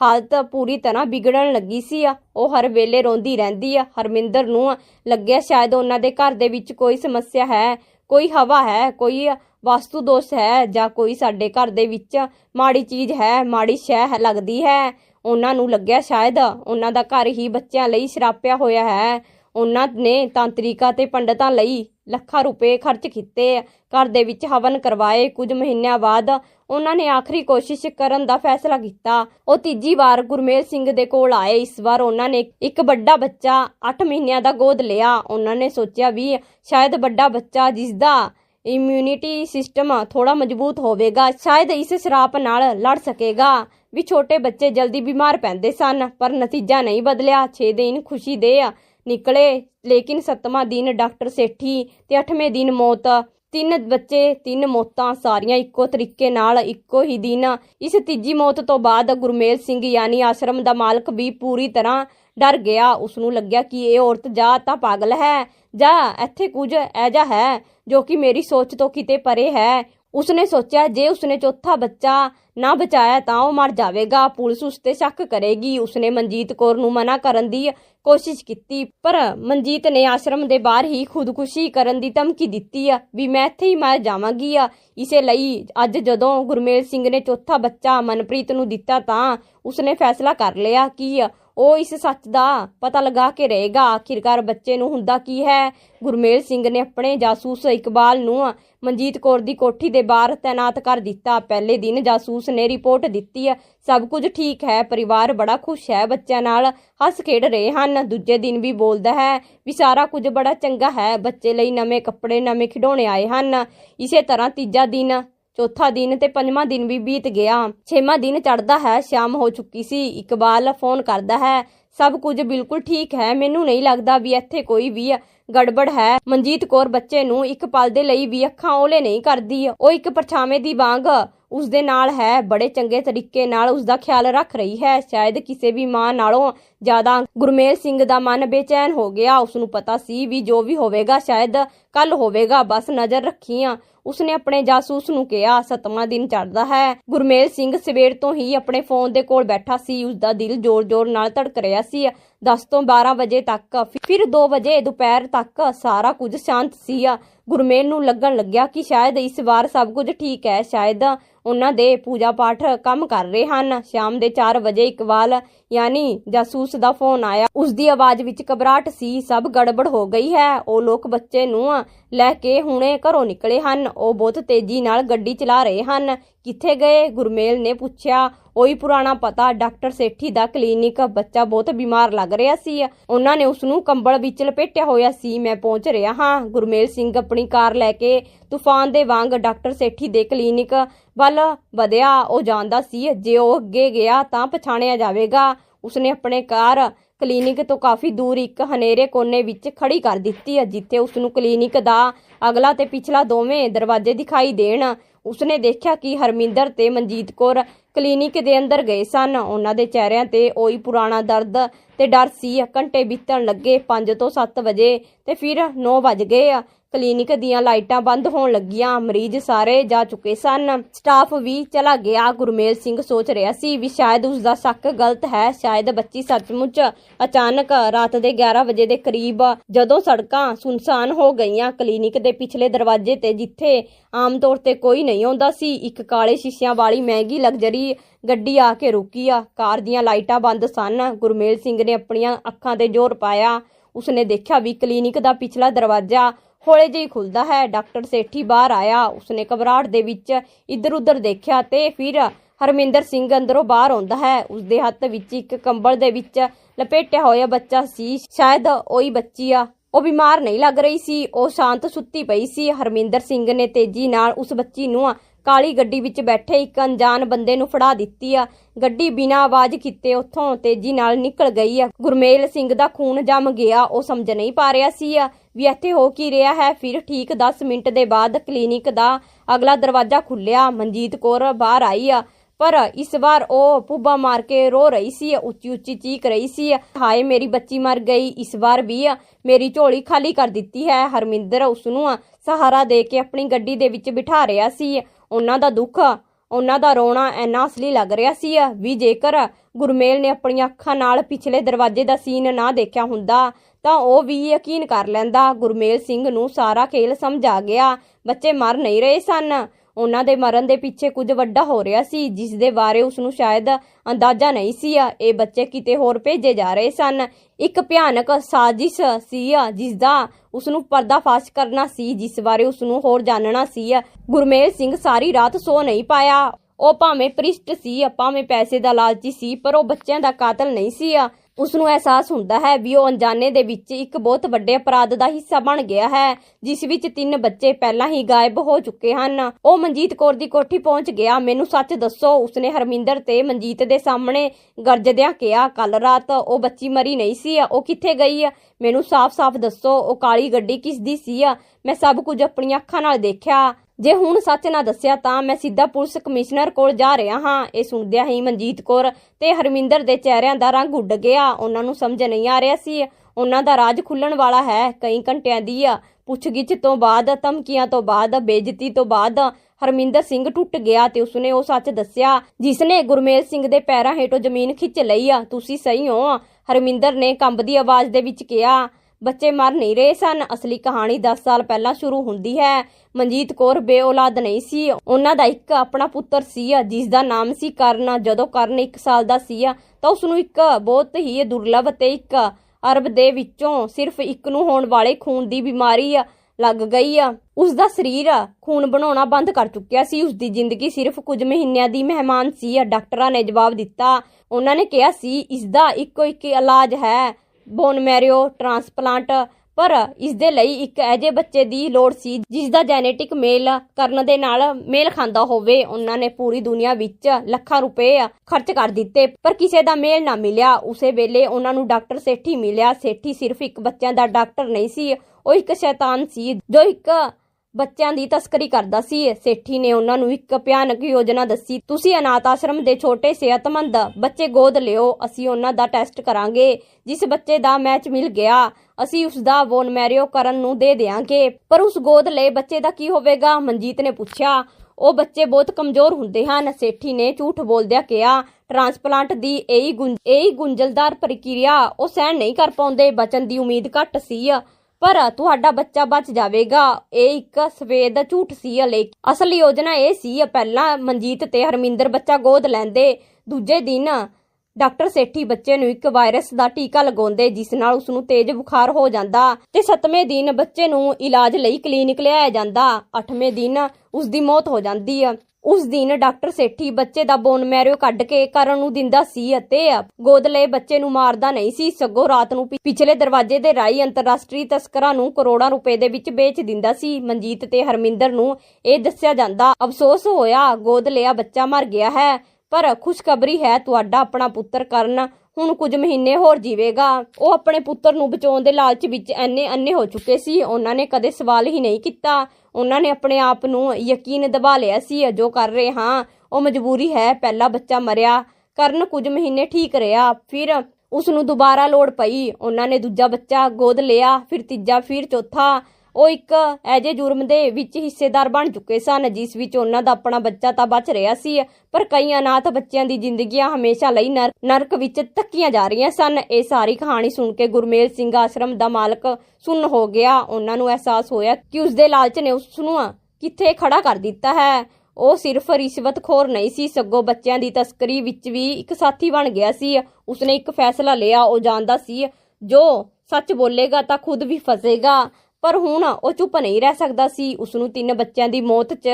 ਹਾਲਤ ਪੂਰੀ ਤਰ੍ਹਾਂ ਵਿਗੜਨ ਲੱਗੀ ਸੀ ਉਹ ਹਰ ਵੇਲੇ ਰੋਂਦੀ ਰਹਿੰਦੀ ਆ। ਹਰਮਿੰਦਰ ਨੂੰ ਲੱਗਿਆ ਸ਼ਾਇਦ ਉਹਨਾਂ ਦੇ ਘਰ ਦੇ ਵਿੱਚ ਕੋਈ ਸਮੱਸਿਆ ਹੈ, ਕੋਈ ਹਵਾ ਹੈ, ਕੋਈ ਵਾਸਤੂ ਦੋਸ਼ ਹੈ ਜਾਂ ਕੋਈ ਸਾਡੇ ਘਰ ਦੇ ਵਿੱਚ ਮਾੜੀ ਚੀਜ਼ ਹੈ, ਮਾੜੀ ਸ਼ੈ ਹੈ, ਲੱਗਦੀ ਹੈ। ਉਹਨਾਂ ਨੂੰ ਲੱਗਿਆ ਸ਼ਾਇਦ ਉਹਨਾਂ ਦਾ ਘਰ ਹੀ ਬੱਚਿਆਂ ਲਈ ਸ਼ਰਾਪਿਆ ਹੋਇਆ ਹੈ। ਉਹਨਾਂ ਨੇ ਤਾਂਤਰਿਕਾਂ ਤੇ ਪੰਡਤਾਂ ਲਈ ਲੱਖਾਂ ਰੁਪਏ ਖਰਚ ਕੀਤੇ ਘਰ ਦੇ ਵਿੱਚ ਹਵਨ ਕਰਵਾਏ ਕੁਝ ਮਹੀਨਿਆਂ ਬਾਅਦ ਉਹਨਾਂ ਨੇ ਆਖਰੀ ਕੋਸ਼ਿਸ਼ ਕਰਨ ਦਾ ਫੈਸਲਾ ਕੀਤਾ। ਉਹ ਤੀਜੀ ਵਾਰ ਗੁਰਮੇਲ ਸਿੰਘ ਦੇ ਕੋਲ ਆਏ। ਇਸ ਵਾਰ ਉਹਨਾਂ ਨੇ ਇੱਕ ਵੱਡਾ ਬੱਚਾ 8 ਮਹੀਨਿਆਂ ਦਾ ਗੋਦ ਲਿਆ। ਉਹਨਾਂ ਨੇ ਸੋਚਿਆ ਵੀ ਸ਼ਾਇਦ ਵੱਡਾ ਬੱਚਾ ਜਿਸ ਦਾ ਇਮਿਊਨਿਟੀ ਸਿਸਟਮ ਥੋੜਾ ਮਜ਼ਬੂਤ ਹੋਵੇਗਾ, ਸ਼ਾਇਦ ਇਸ ਸ਼ਰਾਪ ਨਾਲ ਲੜ ਸਕੇਗਾ। ਵੀ ਛੋਟੇ ਬੱਚੇ ਜਲਦੀ ਬਿਮਾਰ ਪੈਂਦੇ ਸਨ, ਪਰ ਨਤੀਜਾ ਨਹੀਂ ਬਦਲਿਆ। 6 ਦਿਨ ਖੁਸ਼ੀ ਦੇ ਨਿਕਲੇ। ਲੇਕਿਨ 7ਵਾਂ ਦਿਨ ਡਾਕਟਰ ਸੇਠੀ ਤੇ 8ਵੇਂ ਦਿਨ ਮੌਤ। ਤਿੰਨ ਬੱਚੇ, ਤਿੰਨ ਮੌਤਾਂ, ਸਾਰੀਆਂ ਇੱਕੋ ਤਰੀਕੇ ਨਾਲ ਇੱਕੋ ਹੀ ਦਿਨ। ਇਸ ਤੀਜੀ ਮੌਤ ਤੋਂ ਬਾਅਦ ਗੁਰਮੇਲ ਸਿੰਘ ਯਾਨੀ ਆਸ਼ਰਮ ਦਾ ਮਾਲਕ ਵੀ ਪੂਰੀ ਤਰ੍ਹਾਂ ਡਰ ਗਿਆ। ਉਸ ਨੂੰ ਲੱਗਿਆ ਕਿ ਇਹ ਔਰਤ ਜਾਂ ਤਾਂ ਪਾਗਲ ਹੈ ਜਾਂ ਇੱਥੇ ਕੁਝ ਐਜਾ ਹੈ ਜੋ ਕਿ ਮੇਰੀ ਸੋਚ ਤੋਂ ਕਿਤੇ ਪਰੇ ਹੈ। ਉਸਨੇ ਸੋਚਿਆ, ਜੇ ਉਸਨੇ ਚੌਥਾ ਬੱਚਾ ਨਾ ਬਚਾਇਆ ਤਾਂ ਉਹ ਮਰ ਜਾਵੇਗਾ। ਪੁਲਿਸ ਉਸ ਤੇ ਸ਼ੱਕ ਕਰੇਗੀ। ਉਸਨੇ ਮਨਜੀਤ ਕੌਰ ਨੂੰ ਮਨਾ ਕਰਨ ਦੀ ਕੋਸ਼ਿਸ਼ ਕੀਤੀ, ਪਰ ਮਨਜੀਤ ਨੇ ਆਸ਼ਰਮ ਦੇ ਬਾਹਰ ਹੀ ਖੁਦਕੁਸ਼ੀ ਕਰਨ ਦੀ ਧਮਕੀ ਦਿੱਤੀ ਆ ਵੀ ਮੈਂ ਇੱਥੇ ਹੀ ਮਰ ਜਾਵਾਂਗੀ ਆ। ਇਸੇ ਲਈ ਅੱਜ ਜਦੋਂ ਗੁਰਮੇਲ ਸਿੰਘ ਨੇ ਚੌਥਾ ਬੱਚਾ ਮਨਪ੍ਰੀਤ ਨੂੰ ਦਿੱਤਾ ਤਾਂ ਉਸਨੇ ਫੈਸਲਾ ਕਰ ਲਿਆ ਕਿ ਉਹ ਇਸ ਸੱਚ ਦਾ ਪਤਾ ਲਗਾ ਕੇ ਰਹੇਗਾ। ਆਖਿਰਕਾਰ ਬੱਚੇ ਨੂੰ ਹੁੰਦਾ ਕੀ ਹੈ? ਗੁਰਮੇਲ ਸਿੰਘ ਨੇ ਆਪਣੇ ਜਾਸੂਸ ਇਕਬਾਲ ਨੂੰ ਮਨਜੀਤ ਕੌਰ ਦੀ ਕੋਠੀ ਦੇ ਬਾਹਰ ਤਾਇਨਾਤ ਕਰ ਦਿੱਤਾ। ਪਹਿਲੇ ਦਿਨ ਜਾਸੂਸ ਨੇ ਰਿਪੋਰਟ ਦਿੱਤੀ ਸਭ ਕੁਝ ਠੀਕ ਹੈ, ਪਰਿਵਾਰ ਬੜਾ ਖੁਸ਼ ਹੈ, ਬੱਚਿਆਂ ਨਾਲ ਹੱਸ ਖੇਡ ਰਹੇ ਹਨ। ਦੂਜੇ ਦਿਨ ਵੀ ਬੋਲਦਾ ਹੈ ਵੀ ਸਾਰਾ ਕੁਝ ਬੜਾ ਚੰਗਾ ਹੈ, ਬੱਚੇ ਲਈ ਨਵੇਂ ਕੱਪੜੇ, ਨਵੇਂ ਖਿਡੌਣੇ ਆਏ ਹਨ। ਇਸੇ ਤਰ੍ਹਾਂ ਤੀਜਾ ਦਿਨ ਚੌਥਾ ਦਿਨ ਤੇ ਪੰਜਵਾਂ ਦਿਨ ਵੀ ਬੀਤ ਗਿਆ। ਛੇਵਾਂ ਦਿਨ ਚੜਦਾ ਹੈ, ਸ਼ਾਮ ਹੋ ਚੁੱਕੀ ਸੀ। ਇਕਬਾਲ ਫੋਨ ਕਰਦਾ ਹੈ ਸਭ ਕੁਝ ਬਿਲਕੁਲ ਠੀਕ ਹੈ। ਮੈਨੂੰ ਨਹੀਂ ਲੱਗਦਾ ਵੀ ਇੱਥੇ ਕੋਈ ਵੀ ਗੜਬੜ ਹੈ। ਮਨਜੀਤ ਕੌਰ ਬੱਚੇ ਨੂੰ ਇੱਕ ਪਲ ਦੇ ਲਈ ਵੀ ਅੱਖਾਂ ਓਲੇ ਨਹੀਂ ਕਰਦੀ। ਉਹ ਇੱਕ ਪਰਛਾਵੇਂ ਦੀ ਵਾਂਗ ਉਸ ਦੇ ਨਾਲ ਹੈ। ਬੜੇ ਚੰਗੇ ਤਰੀਕੇ ਨਾਲ ਉਸ ਦਾ ਖਿਆਲ ਰੱਖ ਰਹੀ ਹੈ। ਸ਼ਾਇਦ ਕਿਸੇ ਵੀ ਮਾਂ ਨਾਲੋਂ ਜ਼ਿਆਦਾ ਗੁਰਮੇਲ ਸਿੰਘ ਦਾ ਮਨ ਬੇਚੈਨ ਹੋ ਗਿਆ। ਉਸ ਨੂੰ ਪਤਾ ਸੀ ਵੀ ਜੋ ਵੀ ਹੋਵੇਗਾ, ਸ਼ਾਇਦ ਕੱਲ ਹੋਵੇਗਾ। ਬਸ ਨਜ਼ਰ ਰੱਖੀਆਂ। ਉਸਨੇ ਆਪਣੇ ਜਾਸੂਸ ਨੂੰ ਕਿਹਾ, ਸਤਵਾਂ ਦਿਨ ਚੜਦਾ ਹੈ। ਗੁਰਮੇਲ ਸਿੰਘ ਸਵੇਰ ਤੋਂ ਹੀ ਆਪਣੇ ਫੋਨ ਦੇ ਕੋਲ ਬੈਠਾ ਸੀ। ਉਸ ਦਾ ਦਿਲ ਜ਼ੋਰ-ਜ਼ੋਰ ਨਾਲ ਧੜਕ ਰਿਹਾ ਸੀ। 10 ਤੋਂ 12 ਵਜੇ ਤੱਕ, ਫਿਰ 2 ਵਜੇ ਦੁਪਹਿਰ ਤੱਕ ਸਾਰਾ ਕੁਝ ਸ਼ਾਂਤ ਸੀ। ਗੁਰਮੇਲ ਨੂੰ ਲੱਗਣ ਲੱਗਿਆ ਕਿ ਸ਼ਾਇਦ ਇਸ ਵਾਰ ਸਭ ਕੁਝ ਠੀਕ ਹੈ। ਸ਼ਾਇਦ ਉਹਨਾਂ ਦੇ ਪੂਜਾ ਪਾਠ ਕੰਮ ਕਰ ਰਹੇ ਹਨ। ਸ਼ਾਮ ਦੇ 4 ਵਜੇ ਇਕਬਾਲ, ਯਾਨੀ ਜਾਸੂਸ ਦਾ ਫੋਨ ਆਇਆ। ਉਸ ਦੀ ਆਵਾਜ਼ ਵਿੱਚ ਘਬਰਾਹਟ ਸੀ। ਸਭ ਗੜਬੜ ਹੋ ਗਈ ਹੈ। ਉਹ ਲੋਕ ਬੱਚੇ ਨੂੰ ਲੈ ਕੇ ਹੁਣੇ ਘਰੋਂ ਨਿਕਲੇ ਹਨ। ਉਹ ਬਹੁਤ ਤੇਜ਼ੀ ਨਾਲ ਗੱਡੀ ਚਲਾ ਰਹੇ ਹਨ। ਕਿੱਥੇ ਗਏ? ਗੁਰਮੇਲ ਨੇ ਪੁੱਛਿਆ। ਉਹੀ ਪੁਰਾਣਾ ਪਤਾ ਡਾਕਟਰ ਸੇਠੀ ਦਾ ਕਲੀਨਿਕ ਬੱਚਾ ਬਹੁਤ ਬਿਮਾਰ ਲੱਗ ਰਿਹਾ ਸੀ। ਉਹਨਾਂ ਨੇ ਉਸ ਨੂੰ ਕੰਬਲ ਵਿੱਚ ਲਪੇਟਿਆ ਹੋਇਆ ਸੀ। ਮੈਂ ਪਹੁੰਚ ਰਿਹਾ ਹਾਂ। ਗੁਰਮੇਲ ਸਿੰਘ ਆਪਣੀ ਕਾਰ ਲੈ ਕੇ ਤੂਫਾਨ ਦੇ ਵਾਂਗ ਡਾਕਟਰ ਸੇਠੀ ਦੇ ਕਲੀਨਿਕ ਵੱਲ ਵਧਿਆ। ਉਹ ਜਾਣਦਾ ਸੀ ਜੇ ਉਹ ਅੱਗੇ ਗਿਆ ਤਾਂ ਪਛਾਣਿਆ ਜਾਵੇਗਾ। ਉਸਨੇ ਆਪਣੇ ਕਾਰ ਕਲੀਨਿਕ ਤੋਂ ਕਾਫੀ ਦੂਰ ਇੱਕ ਹਨੇਰੇ ਕੋਨੇ ਵਿੱਚ ਖੜੀ ਕਰ ਦਿੱਤੀ ਹੈ, ਜਿੱਥੇ ਉਸ ਨੂੰ ਕਲੀਨਿਕ ਦਾ ਅਗਲਾ ਤੇ ਪਿਛਲਾ ਦੋਵੇਂ ਦਰਵਾਜ਼ੇ ਦਿਖਾਈ ਦੇਣ। ਉਸਨੇ ਦੇਖਿਆ ਕਿ ਹਰਮਿੰਦਰ ਤੇ ਮਨਜੀਤ ਕੌਰ ਕਲੀਨਿਕ ਦੇ ਅੰਦਰ ਗਏ ਸਨ। ਉਹਨਾਂ ਦੇ ਚਿਹਰਿਆਂ ਤੇ ਉਹੀ ਪੁਰਾਣਾ ਦਰਦ ਤੇ ਡਰ ਸੀ। ਘੰਟੇ ਬੀਤਣ ਲੱਗੇ 5 ਤੋਂ 7 ਵਜੇ ਤੇ ਫਿਰ 9 ਵਜ ਗਏ। ਕਲੀਨਿਕ ਦੀਆਂ ਲਾਈਟਾਂ ਬੰਦ ਹੋਣ ਲੱਗੀਆਂ। ਮਰੀਜ਼ ਸਾਰੇ ਜਾ ਚੁੱਕੇ ਸਨ। ਸਟਾਫ ਵੀ ਚਲਾ ਗਿਆ। ਗੁਰਮੇਲ ਸਿੰਘ ਸੋਚ ਰਿਹਾ ਸੀ ਵੀ ਸ਼ਾਇਦ ਉਸ ਦਾ ਸ਼ੱਕ ਗਲਤ ਹੈ। ਸ਼ਾਇਦ ਬੱਚੀ ਸੱਚਮੁੱਚ ਅਚਾਨਕ ਰਾਤ ਦੇ 11 ਵਜੇ ਦੇ ਕਰੀਬ ਜਦੋਂ ਸੜਕਾਂ ਸੁਨਸਾਨ ਹੋ ਗਈਆਂ। ਕਲੀਨਿਕ ਦੇ ਪਿਛਲੇ ਦਰਵਾਜ਼ੇ ਤੇ ਜਿੱਥੇ ਆਮ ਤੌਰ ਤੇ ਕੋਈ ਨਹੀਂ ਆਉਂਦਾ ਸੀ, ਇੱਕ ਕਾਲੇ ਸ਼ੀਸ਼ਿਆਂ ਵਾਲੀ ਮਹਿੰਗੀ ਲਗਜ਼ਰੀ ਗੱਡੀ ਆ ਕੇ ਰੁਕੀ ਆ। ਕਾਰ ਦੀਆਂ ਲਾਈਟਾਂ ਬੰਦ ਸਨ। ਗੁਰਮੇਲ ਸਿੰਘ ਨੇ ਆਪਣੀਆਂ ਅੱਖਾਂ ਤੇ ਜ਼ੋਰ ਪਾਇਆ। ਉਸਨੇ ਦੇਖਿਆ ਵੀ ਕਲੀਨਿਕ ਦਾ ਪਿਛਲਾ ਦਰਵਾਜ਼ਾ ਹੌਲੇ ਜਿਹੀ ਖੁੱਲਦਾ ਹੈ। ਡਾਕਟਰ ਸੇਠੀ ਬਾਹਰ ਆਇਆ। ਉਸਨੇ ਘਬਰਾਹਟ ਦੇ ਵਿੱਚ ਇੱਧਰ-ਉੱਧਰ ਦੇਖਿਆ ਤੇ ਫਿਰ ਹਰਮਿੰਦਰ ਸਿੰਘ ਅੰਦਰੋਂ ਬਾਹਰ ਆਉਂਦਾ ਹੈ। ਉਸਦੇ ਹੱਥ ਵਿੱਚ ਇੱਕ ਕੰਬਲ ਦੇ ਵਿੱਚ ਲਪੇਟਿਆ ਹੋਇਆ ਬੱਚਾ ਸੀ। ਸ਼ਾਇਦ ਉਹੀ ਬੱਚੀ ਆ। ਉਹ ਬਿਮਾਰ ਨਹੀਂ ਲੱਗ ਰਹੀ ਸੀ। ਉਹ ਸ਼ਾਂਤ ਸੁੱਤੀ ਪਈ ਸੀ। ਹਰਮਿੰਦਰ ਸਿੰਘ ਨੇ ਤੇਜ਼ੀ ਨਾਲ ਉਸ ਬੱਚੀ ਨੂੰ ਕਾਲੀ ਗੱਡੀ ਵਿੱਚ ਬੈਠੇ ਇੱਕ ਅਣਜਾਣ ਬੰਦੇ ਨੂੰ ਫੜਾ ਦਿੱਤੀ ਆ। ਗੱਡੀ ਬਿਨਾਂ ਆਵਾਜ਼ ਕੀਤੇ ਉੱਥੋਂ ਤੇਜ਼ੀ ਨਾਲ ਨਿਕਲ ਗਈ ਆ। ਗੁਰਮੇਲ ਸਿੰਘ ਦਾ ਖੂਨ ਜੰਮ ਗਿਆ, ਉਹ ਸਮਝ ਨਹੀਂ ਪਾ ਰਿਹਾ ਸੀ ਆ ਵੀ ਇੱਥੇ ਹੋ ਕੀ ਰਿਹਾ ਹੈ। ਫਿਰ ਠੀਕ 10 ਮਿੰਟ ਦੇ ਬਾਅਦ ਕਲੀਨਿਕ ਦਾ ਅਗਲਾ ਦਰਵਾਜ਼ਾ ਖੁੱਲਿਆ ਮਨਜੀਤ ਕੌਰ ਬਾਹਰ ਆਈ ਆ, ਪਰ ਇਸ ਵਾਰ ਉਹ ਪੁੱਬਾ ਮਾਰ ਕੇ ਰੋ ਰਹੀ ਸੀ ਉੱਚੀ ਉੱਚੀ ਚੀਕ ਰਹੀ ਸੀ ਹਾਏ, ਮੇਰੀ ਬੱਚੀ ਮਰ ਗਈ, ਇਸ ਵਾਰ ਵੀ ਮੇਰੀ ਝੋਲੀ ਖਾਲੀ ਕਰ ਦਿੱਤੀ ਹੈ। ਹਰਮਿੰਦਰ ਉਸ ਨੂੰ ਸਹਾਰਾ ਦੇ ਕੇ ਆਪਣੀ ਗੱਡੀ ਦੇ ਵਿੱਚ ਬਿਠਾ ਰਿਹਾ ਸੀ ਉਹਨਾਂ ਦਾ ਦੁੱਖ, ਉਹਨਾਂ ਦਾ ਰੋਣਾ ਇੰਨਾ ਅਸਲੀ ਲੱਗ ਰਿਹਾ ਸੀ ਵੀ ਜੇਕਰ ਗੁਰਮੇਲ ਨੇ ਆਪਣੀਆਂ ਅੱਖਾਂ ਨਾਲ ਪਿਛਲੇ ਦਰਵਾਜ਼ੇ ਦਾ ਸੀਨ ਨਾ ਦੇਖਿਆ ਹੁੰਦਾ, ਤਾਂ ਉਹ ਵੀ ਯਕੀਨ ਕਰ ਲੈਂਦਾ ਗੁਰਮੇਲ ਸਿੰਘ ਨੂੰ ਸਾਰਾ ਖੇਲ ਸਮਝ ਆ ਗਿਆ, ਬੱਚੇ ਮਰ ਨਹੀਂ ਰਹੇ ਸਨ। ਉਹਨਾਂ ਦੇ ਮਰਨ ਦੇ ਪਿੱਛੇ ਕੁਝ ਵੱਡਾ ਹੋ ਰਿਹਾ ਸੀ, ਜਿਸ ਦੇ ਬਾਰੇ ਉਸ ਨੂੰ ਸ਼ਾਇਦ ਅੰਦਾਜ਼ਾ ਨਹੀਂ ਸੀ। ਇਹ ਬੱਚੇ ਕਿਤੇ ਹੋਰ ਭੇਜੇ ਜਾ ਰਹੇ ਸਨ। ਇੱਕ ਭਿਆਨਕ ਸਾਜ਼ਿਸ਼ ਸੀ ਜਿਸ ਦਾ ਉਸ ਨੂੰ ਪਰਦਾਫਾਸ਼ ਕਰਨਾ ਸੀ, ਜਿਸ ਬਾਰੇ ਉਸ ਨੂੰ ਹੋਰ ਜਾਣਨਾ ਸੀ। ਗੁਰਮੇਲ ਸਿੰਘ ਸਾਰੀ ਰਾਤ ਸੋ ਨਹੀਂ ਪਾਇਆ। ਉਹ ਭਾਵੇਂ ਪ੍ਰਿਸ਼ਟ ਸੀ, ਭਾਵੇਂ ਪੈਸੇ ਦਾ ਲਾਲਚੀ ਸੀ, ਪਰ ਉਹ ਬੱਚਿਆਂ ਦਾ ਕਾਤਲ ਨਹੀਂ ਸੀ। ਉਸ ਨੂੰ ਅਹਿਸਾਸ ਹੁੰਦਾ ਹੈ ਵੀ ਉਹ ਅਣਜਾਣੇ ਦੇ ਵਿੱਚ ਇੱਕ ਬਹੁਤ ਵੱਡੇ ਅਪਰਾਧ ਦਾ ਹਿੱਸਾ ਬਣ ਗਿਆ ਹੈ, ਜਿਸ ਵਿੱਚ ਤਿੰਨ ਬੱਚੇ ਪਹਿਲਾਂ ਹੀ ਗਾਇਬ ਹੋ ਚੁੱਕੇ ਹਨ। ਉਹ ਮਨਜੀਤ ਕੌਰ ਦੀ ਕੋਠੀ ਪਹੁੰਚ ਗਿਆ। ਮੈਨੂੰ ਸੱਚ ਦੱਸੋ, ਉਸਨੇ ਹਰਮਿੰਦਰ ਤੇ ਮਨਜੀਤ ਦੇ ਸਾਹਮਣੇ ਗਰਜਦਿਆਂ ਕਿਹਾ ਕੱਲ ਰਾਤ ਉਹ ਬੱਚੀ ਮਰੀ ਨਹੀਂ ਸੀ। ਉਹ ਕਿੱਥੇ ਗਈ? ਮੈਨੂੰ ਸਾਫ਼-ਸਾਫ਼ ਦੱਸੋ, ਉਹ ਕਾਲੀ ਗੱਡੀ ਕਿਸ ਦੀ ਸੀ? ਮੈਂ ਸਭ ਕੁਝ ਆਪਣੀਆਂ ਅੱਖਾਂ ਨਾਲ ਦੇਖਿਆ। ਜੇ ਹੁਣ ਸੱਚ ਨਾ ਦੱਸਿਆ ਤਾਂ ਮੈਂ ਸਿੱਧਾ ਪੁਲਿਸ ਕਮਿਸ਼ਨਰ ਕੋਲ ਜਾ ਰਿਹਾ ਹਾਂ। ਇਹ ਸੁਣਦਿਆਂ ਹੀ ਮਨਜੀਤ ਕੌਰ ਤੇ ਹਰਮਿੰਦਰ ਦੇ ਚਿਹਰਿਆਂ ਦਾ ਰੰਗ ਉੱਡ ਗਿਆ। ਉਹਨਾਂ ਨੂੰ ਸਮਝ ਨਹੀਂ ਆ ਰਿਹਾ ਸੀ। ਉਹਨਾਂ ਦਾ ਰਾਜ ਖੁੱਲਣ ਵਾਲਾ ਹੈ, ਕਈ ਘੰਟਿਆਂ ਦੀ ਆ। ਪੁੱਛਗਿੱਛ ਤੋਂ ਬਾਅਦ, ਧਮਕੀਆਂ ਤੋਂ ਬਾਅਦ, ਬੇਇੱਜ਼ਤੀ ਤੋਂ ਬਾਅਦ ਹਰਮਿੰਦਰ ਸਿੰਘ ਟੁੱਟ ਗਿਆ ਤੇ ਉਸਨੇ ਉਹ ਸੱਚ ਦੱਸਿਆ, ਜਿਸਨੇ ਗੁਰਮੇਲ ਸਿੰਘ ਦੇ ਪੈਰਾਂ ਹੇਠੋਂ ਜ਼ਮੀਨ ਖਿੱਚ ਲਈ ਆ। ਤੁਸੀਂ ਸਹੀ ਹੋ। ਹਰਮਿੰਦਰ ਨੇ ਕੰਬਦੀ ਆਵਾਜ਼ ਦੇ ਵਿੱਚ ਕਿਹਾ ਬੱਚੇ ਮਰ ਨਹੀਂ ਰਹੇ ਸਨ। ਅਸਲੀ ਕਹਾਣੀ 10 ਸਾਲ ਪਹਿਲਾਂ ਸ਼ੁਰੂ ਹੁੰਦੀ ਹੈ। ਮਨਜੀਤ ਕੌਰ ਬੇਔਲਾਦ ਨਹੀਂ ਸੀ। ਉਹਨਾਂ ਦਾ ਇੱਕ ਆਪਣਾ ਪੁੱਤਰ ਸੀ, ਜਿਸ ਦਾ ਨਾਮ ਸੀ ਕਰਨ। ਜਦੋਂ ਕਰਨ 1 ਸਾਲ ਦਾ ਸੀ, ਤਾਂ ਉਸ ਨੂੰ ਇੱਕ ਬਹੁਤ ਹੀ ਦੁਰਲਭ ਤੇ ਇੱਕ ਅਰਬ ਦੇ ਵਿੱਚੋਂ ਸਿਰਫ ਇੱਕ ਨੂੰ ਹੋਣ ਵਾਲੇ ਖੂਨ ਦੀ ਬਿਮਾਰੀ ਲੱਗ ਗਈ। ਆ ਉਸ ਦਾ ਸਰੀਰ ਖੂਨ ਬਣਾਉਣਾ ਬੰਦ ਕਰ ਚੁੱਕਿਆ ਸੀ। ਉਸ ਦੀ ਜ਼ਿੰਦਗੀ ਸਿਰਫ ਕੁਝ ਮਹੀਨਿਆਂ ਦੀ ਮਹਿਮਾਨ ਸੀ। ਡਾਕਟਰਾਂ ਨੇ ਜਵਾਬ ਦਿੱਤਾ। ਉਹਨਾਂ ਨੇ ਕਿਹਾ ਸੀ ਇਸ ਦਾ ਇੱਕੋ ਇੱਕ ਇਲਾਜ ਹੈ। ਬੋਨ ਮੈਰਿਓ, ਟ੍ਰਾਂਸਪਲਾਂਟ, ਪਰ ਇਸ ਦੇ ਲਈ ਇੱਕ ਐਜੇ ਬੱਚੇ ਦੀ ਲੋੜ ਸੀ ਜਿਸ ਦਾ ਜੈਨੇਟਿਕ ਮੇਲ ਕਰਨ ਦੇ ਨਾਲ ਮੇਲ ਖਾਂਦਾ ਹੋਵੇ। ਉਹਨਾਂ ਨੇ ਪੂਰੀ ਦੁਨੀਆ ਵਿੱਚ ਲੱਖਾਂ ਰੁਪਏ ਖਰਚ ਕਰ ਦਿੱਤੇ, ਪਰ ਕਿਸੇ ਦਾ ਮੇਲ ਨਾ ਮਿਲਿਆ। ਉਸੇ ਵੇਲੇ ਉਹਨਾਂ ਨੂੰ ਡਾਕਟਰ ਸੇਠੀ ਮਿਲਿਆ। ਸੇਠੀ ਸਿਰਫ ਇੱਕ ਬੱਚਿਆਂ ਦਾ ਡਾਕਟਰ ਨਹੀਂ ਸੀ, ਉਹ ਇੱਕ ਸ਼ੈਤਾਨ ਸੀ, ਜੋ ਇੱਕ ਬੱਚਿਆਂ ਦੀ ਤਸਕਰੀ ਕਰਦਾ ਸੀ। ਸੇਠੀ ਨੇ ਉਹਨਾਂ ਨੂੰ ਇੱਕ ਭਿਆਨਕ ਯੋਜਨਾ ਦੱਸੀ, ਤੁਸੀਂ ਅਨਾਥ ਆਸ਼ਰਮ ਦੇ ਛੋਟੇ ਸਿਹਤਮੰਦ ਬੱਚੇ ਗੋਦ ਲਿਓ, ਅਸੀਂ ਉਹਨਾਂ ਦਾ ਟੈਸਟ ਕਰਾਂਗੇ। ਜਿਸ ਬੱਚੇ ਦਾ ਮੈਚ ਮਿਲ ਗਿਆ, ਅਸੀਂ ਉਸ ਦਾ ਵੋਨ ਮੈਰਿਓ ਕਰਨ ਨੂੰ ਦੇ ਦੇਵਾਂਗੇ ਪਰ ਉਸ ਗੋਦ ਲਏ ਬੱਚੇ ਦਾ ਕੀ ਹੋਵੇਗਾ? ਮਨਜੀਤ ਨੇ ਪੁੱਛਿਆ। ਉਹ ਬੱਚੇ ਬਹੁਤ ਕਮਜ਼ੋਰ ਹੁੰਦੇ ਹਨ, ਸੇਠੀ ਨੇ ਝੂਠ ਬੋਲਦਿਆਂ ਕਿਹਾ। ਟ੍ਰਾਂਸਪਲਾਂਟ ਦੀ ਇਹੀ ਗੁੰਜ, ਇਹੀ ਗੁੰਝਲਦਾਰ ਪ੍ਰਕਿਰਿਆ, ਉਹ ਸਹਿਣ ਨਹੀਂ ਕਰ ਪਾਉਂਦੇ। ਬਚਨ ਦੀ ਉਮੀਦ ਘੱਟ ਸੀ। ਪਰ ਤੁਹਾਡਾ ਬੱਚਾ ਬਚ ਜਾਵੇਗਾ। ਇਹ ਇੱਕ ਸਵੇਦ ਝੂਠ ਸੀ ਹਲੇ। ਅਸਲ ਯੋਜਨਾ ਇਹ ਸੀ, ਪਹਿਲਾਂ ਮਨਜੀਤ ਤੇ ਹਰਮਿੰਦਰ ਬੱਚਾ ਗੋਦ ਲੈਂਦੇ। ਦੂਜੇ ਦਿਨ ਡਾਕਟਰ ਸੇਠੀ ਬੱਚੇ ਨੂੰ ਇੱਕ ਵਾਇਰਸ ਦਾ ਟੀਕਾ ਲਗਾਉਂਦੇ, ਜਿਸ ਨਾਲ ਉਸ ਨੂੰ ਤੇਜ਼ ਬੁਖਾਰ ਹੋ ਜਾਂਦਾ ਤੇ 7ਵੇਂ ਦਿਨ ਬੱਚੇ ਨੂੰ ਇਲਾਜ ਲਈ ਕਲੀਨਿਕ ਲਿਆਇਆ ਜਾਂਦਾ। 8ਵੇਂ ਦਿਨ ਉਸ ਦੀ ਮੌਤ ਹੋ ਜਾਂਦੀ ਆ ਉਸ ਦਿਨ ਡਾਕਟਰ ਸੇਠੀ ਬੱਚੇ ਦਾ ਬੋਨ ਮੈਰਿਓ ਕੱਢ ਕੇ ਕਰਨ ਨੂੰ ਦਿੰਦਾ ਸੀ ਅਤੇ ਗੋਦ ਲਏ ਬੱਚੇ ਨੂੰ ਮਾਰਦਾ ਨਹੀਂ ਸੀ, ਸਗੋਂ ਰਾਤ ਨੂੰ ਪਿਛਲੇ ਦਰਵਾਜ਼ੇ ਦੇ ਰਾਈ ਅੰਤਰਰਾਸ਼ਟਰੀ ਤਸਕਰਾਂ ਨੂੰ ਕਰੋੜਾਂ ਰੁਪਏ ਦੇ ਵਿੱਚ ਵੇਚ ਦਿੰਦਾ ਸੀ। ਮਨਜੀਤ ਤੇ ਹਰਮਿੰਦਰ ਨੂੰ ਇਹ ਦੱਸਿਆ ਜਾਂਦਾ, ਅਫਸੋਸ ਹੋਇਆ, ਗੋਦ ਲਿਆ ਬੱਚਾ ਮਰ ਗਿਆ ਹੈ, ਪਰ ਖੁਸ਼ਖਬਰੀ ਹੈ ਤੁਹਾਡਾ ਆਪਣਾ ਪੁੱਤਰ ਕਰਨ ਹੁਣ ਕੁਝ ਮਹੀਨੇ ਹੋਰ ਜੀਵੇਗਾ। ਉਹ ਆਪਣੇ ਪੁੱਤਰ ਨੂੰ ਬਚਾਉਣ ਦੇ ਲਾਲਚ ਵਿੱਚ ਐਨੇ ਅੰਨੇ ਹੋ ਚੁੱਕੇ ਸੀ। ਉਹਨਾਂ ਨੇ ਕਦੇ ਸਵਾਲ ਹੀ ਨਹੀਂ ਕੀਤਾ। ਉਹਨਾਂ ਨੇ ਆਪਣੇ ਆਪ ਨੂੰ ਯਕੀਨ ਦਿਵਾ ਲਿਆ ਸੀ ਜੋ ਕਰ ਰਹੇ ਹਾਂ। ਉਹ ਮਜਬੂਰੀ ਹੈ, ਪਹਿਲਾ ਬੱਚਾ ਮਰਿਆ। ਕਰਨ ਕੁਝ ਮਹੀਨੇ ਠੀਕ ਰਿਹਾ। ਫਿਰ ਉਸ ਨੂੰ ਦੁਬਾਰਾ ਲੋੜ ਪਈ। ਉਹਨਾਂ ਨੇ ਦੂਜਾ ਬੱਚਾ ਗੋਦ ਲਿਆ। ਫਿਰ ਤੀਜਾ, ਫਿਰ ਚੌਥਾ। ਉਹ ਇੱਕ ਐਜੇ ਜੁਰਮ ਦੇ ਵਿੱਚ ਹਿੱਸੇਦਾਰ ਬਣ ਚੁੱਕੇ ਸਨ, ਜਿਸ ਵਿੱਚ ਉਹਨਾਂ ਦਾ ਆਪਣਾ ਬੱਚਾ ਤਾਂ ਬਚ ਰਿਹਾ ਸੀ, ਪਰ ਕਈ ਅਨਾਥ ਬੱਚਿਆਂ ਦੀ ਜ਼ਿੰਦਗੀਆਂ ਹਮੇਸ਼ਾ ਲਈ ਨਰਕ ਵਿੱਚ ਧੱਕੀਆਂ ਜਾ ਰਹੀਆਂ ਸਨ। ਇਹ ਸਾਰੀ ਕਹਾਣੀ ਸੁਣ ਕੇ ਗੁਰਮੇਲ ਸਿੰਘ ਆਸ਼ਰਮ ਦਾ ਮਾਲਕ ਸੁੰਨ ਹੋ ਗਿਆ। ਉਹਨਾਂ ਨੂੰ ਅਹਿਸਾਸ ਹੋਇਆ ਕਿ ਉਸ ਦੇ ਲਾਲਚ ਨੇ ਉਸ ਨੂੰ ਕਿੱਥੇ ਖੜਾ ਕਰ ਦਿੱਤਾ ਹੈ। ਉਹ ਸਿਰਫ ਰਿਸ਼ਵਤਖੋਰ ਨਹੀਂ ਸੀ, ਸਗੋਂ ਬੱਚਿਆਂ ਦੀ ਤਸਕਰੀ ਵਿੱਚ ਵੀ ਇੱਕ ਸਾਥੀ ਬਣ ਗਿਆ ਸੀ। ਉਸਨੇ ਇੱਕ ਫੈਸਲਾ ਲਿਆ, ਉਹ ਜਾਣਦਾ ਸੀ, ਜੋ ਸੱਚ ਬੋਲੇਗਾ ਤਾਂ ਖੁਦ ਵੀ ਫਸੇਗਾ। ਪਰ ਹੁਣ ਉਹ ਚੁੱਪ ਨਹੀਂ ਰਹਿ ਸਕਦਾ ਸੀ। ਉਸ ਨੂੰ ਤਿੰਨ ਬੱਚਿਆਂ ਦੀ ਮੌਤ 'ਚ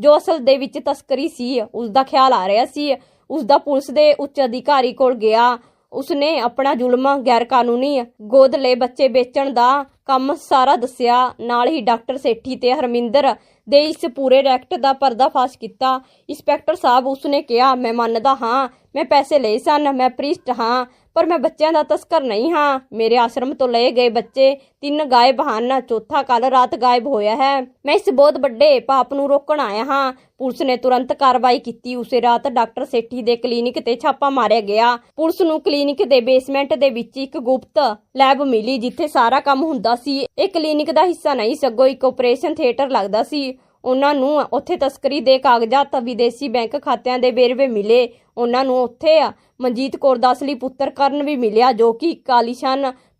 ਜੋ ਅਸਲ ਦੇ ਵਿੱਚ ਤਸਕਰੀ ਸੀ ਉਸ ਦਾ ਖਿਆਲ ਆ ਰਿਹਾ ਸੀ। ਉਸ ਦਾ ਪੁਲਿਸ ਦੇ ਉੱਚ ਅਧਿਕਾਰੀ ਕੋਲ ਗਿਆ। ਉਸਨੇ ਆਪਣਾ ਜ਼ੁਲਮ ਗੈਰ ਕਾਨੂੰਨੀ ਗੋਦ ਲਏ ਬੱਚੇ ਵੇਚਣ ਦਾ ਕੰਮ ਸਾਰਾ ਦੱਸਿਆ। ਨਾਲ ਹੀ ਡਾਕਟਰ ਸੇਠੀ ਤੇ ਹਰਮਿੰਦਰ ਦੇ ਇਸ ਪੂਰੇ ਰੈਕਟ ਦਾ ਪਰਦਾਫਾਸ਼ ਕੀਤਾ। ਇੰਸਪੈਕਟਰ ਸਾਹਿਬ ਉਸਨੇ ਕਿਹਾ, ਮੈਂ ਮੰਨਦਾ ਹਾਂ, ਮੈਂ ਪੈਸੇ ਲਏ ਸਨ, ਮੈਂ ਪ੍ਰਿਸ਼ਟ ਹਾਂ। ਪਰ ਮੈਂ ਬੱਚਿਆਂ ਦਾ ਤਸਕਰ ਨਹੀਂ ਹਾਂ। ਮੇਰੇ ਆਸ਼ਰਮ ਤੋਂ ਲਏ ਗਏ ਬੱਚੇ ਤਿੰਨ ਗਾਇਬ ਹਨ। ਚੌਥਾ ਕੱਲ ਰਾਤ ਗਾਇਬ ਹੋਇਆ ਹੈ। ਮੈਂ ਇਸ ਬਹੁਤ ਵੱਡੇ ਪਾਪ ਨੂੰ ਰੋਕਣ ਆਇਆ ਹਾਂ। ਪੁਲਿਸ ਨੇ ਤੁਰੰਤ ਕਾਰਵਾਈ ਕੀਤੀ। ਉਸੇ ਰਾਤ ਡਾਕਟਰ ਸੇਠੀ ਦੇ ਕਲੀਨਿਕ ਤੇ ਛਾਪਾ ਮਾਰਿਆ ਗਿਆ। ਪੁਲਿਸ ਨੂੰ ਕਲੀਨਿਕ ਦੇ ਬੇਸਮੈਂਟ ਦੇ ਵਿੱਚ ਇੱਕ ਗੁਪਤ ਲੈਬ ਮਿਲੀ, ਜਿੱਥੇ ਸਾਰਾ ਕੰਮ ਹੁੰਦਾ ਸੀ। ਇਹ ਕਲੀਨਿਕ ਦਾ ਹਿੱਸਾ ਨਹੀਂ, ਸਗੋਂ ਇੱਕ ਆਪਰੇਸ਼ਨ ਥੀਏਟਰ ਲੱਗਦਾ ਸੀ। ਉਹਨਾਂ ਨੂੰ ਉੱਥੇ ਤਸਕਰੀ ਦੇ ਕਾਗਜ਼ਾਤ ਵਿਦੇਸ਼ੀ ਬੈਂਕ ਖਾਤਿਆਂ ਦੇ ਵੇਰਵੇ ਮਿਲੇ। ਉਹਨਾਂ ਨੂੰ ਉੱਥੇ ਮਨਜੀਤ ਕੌਰ ਦਾ ਅਸਲੀ ਪੁੱਤਰ ਕਰਨ ਵੀ ਮਿਲਿਆ, ਜੋ ਕਿ ਇੱਕ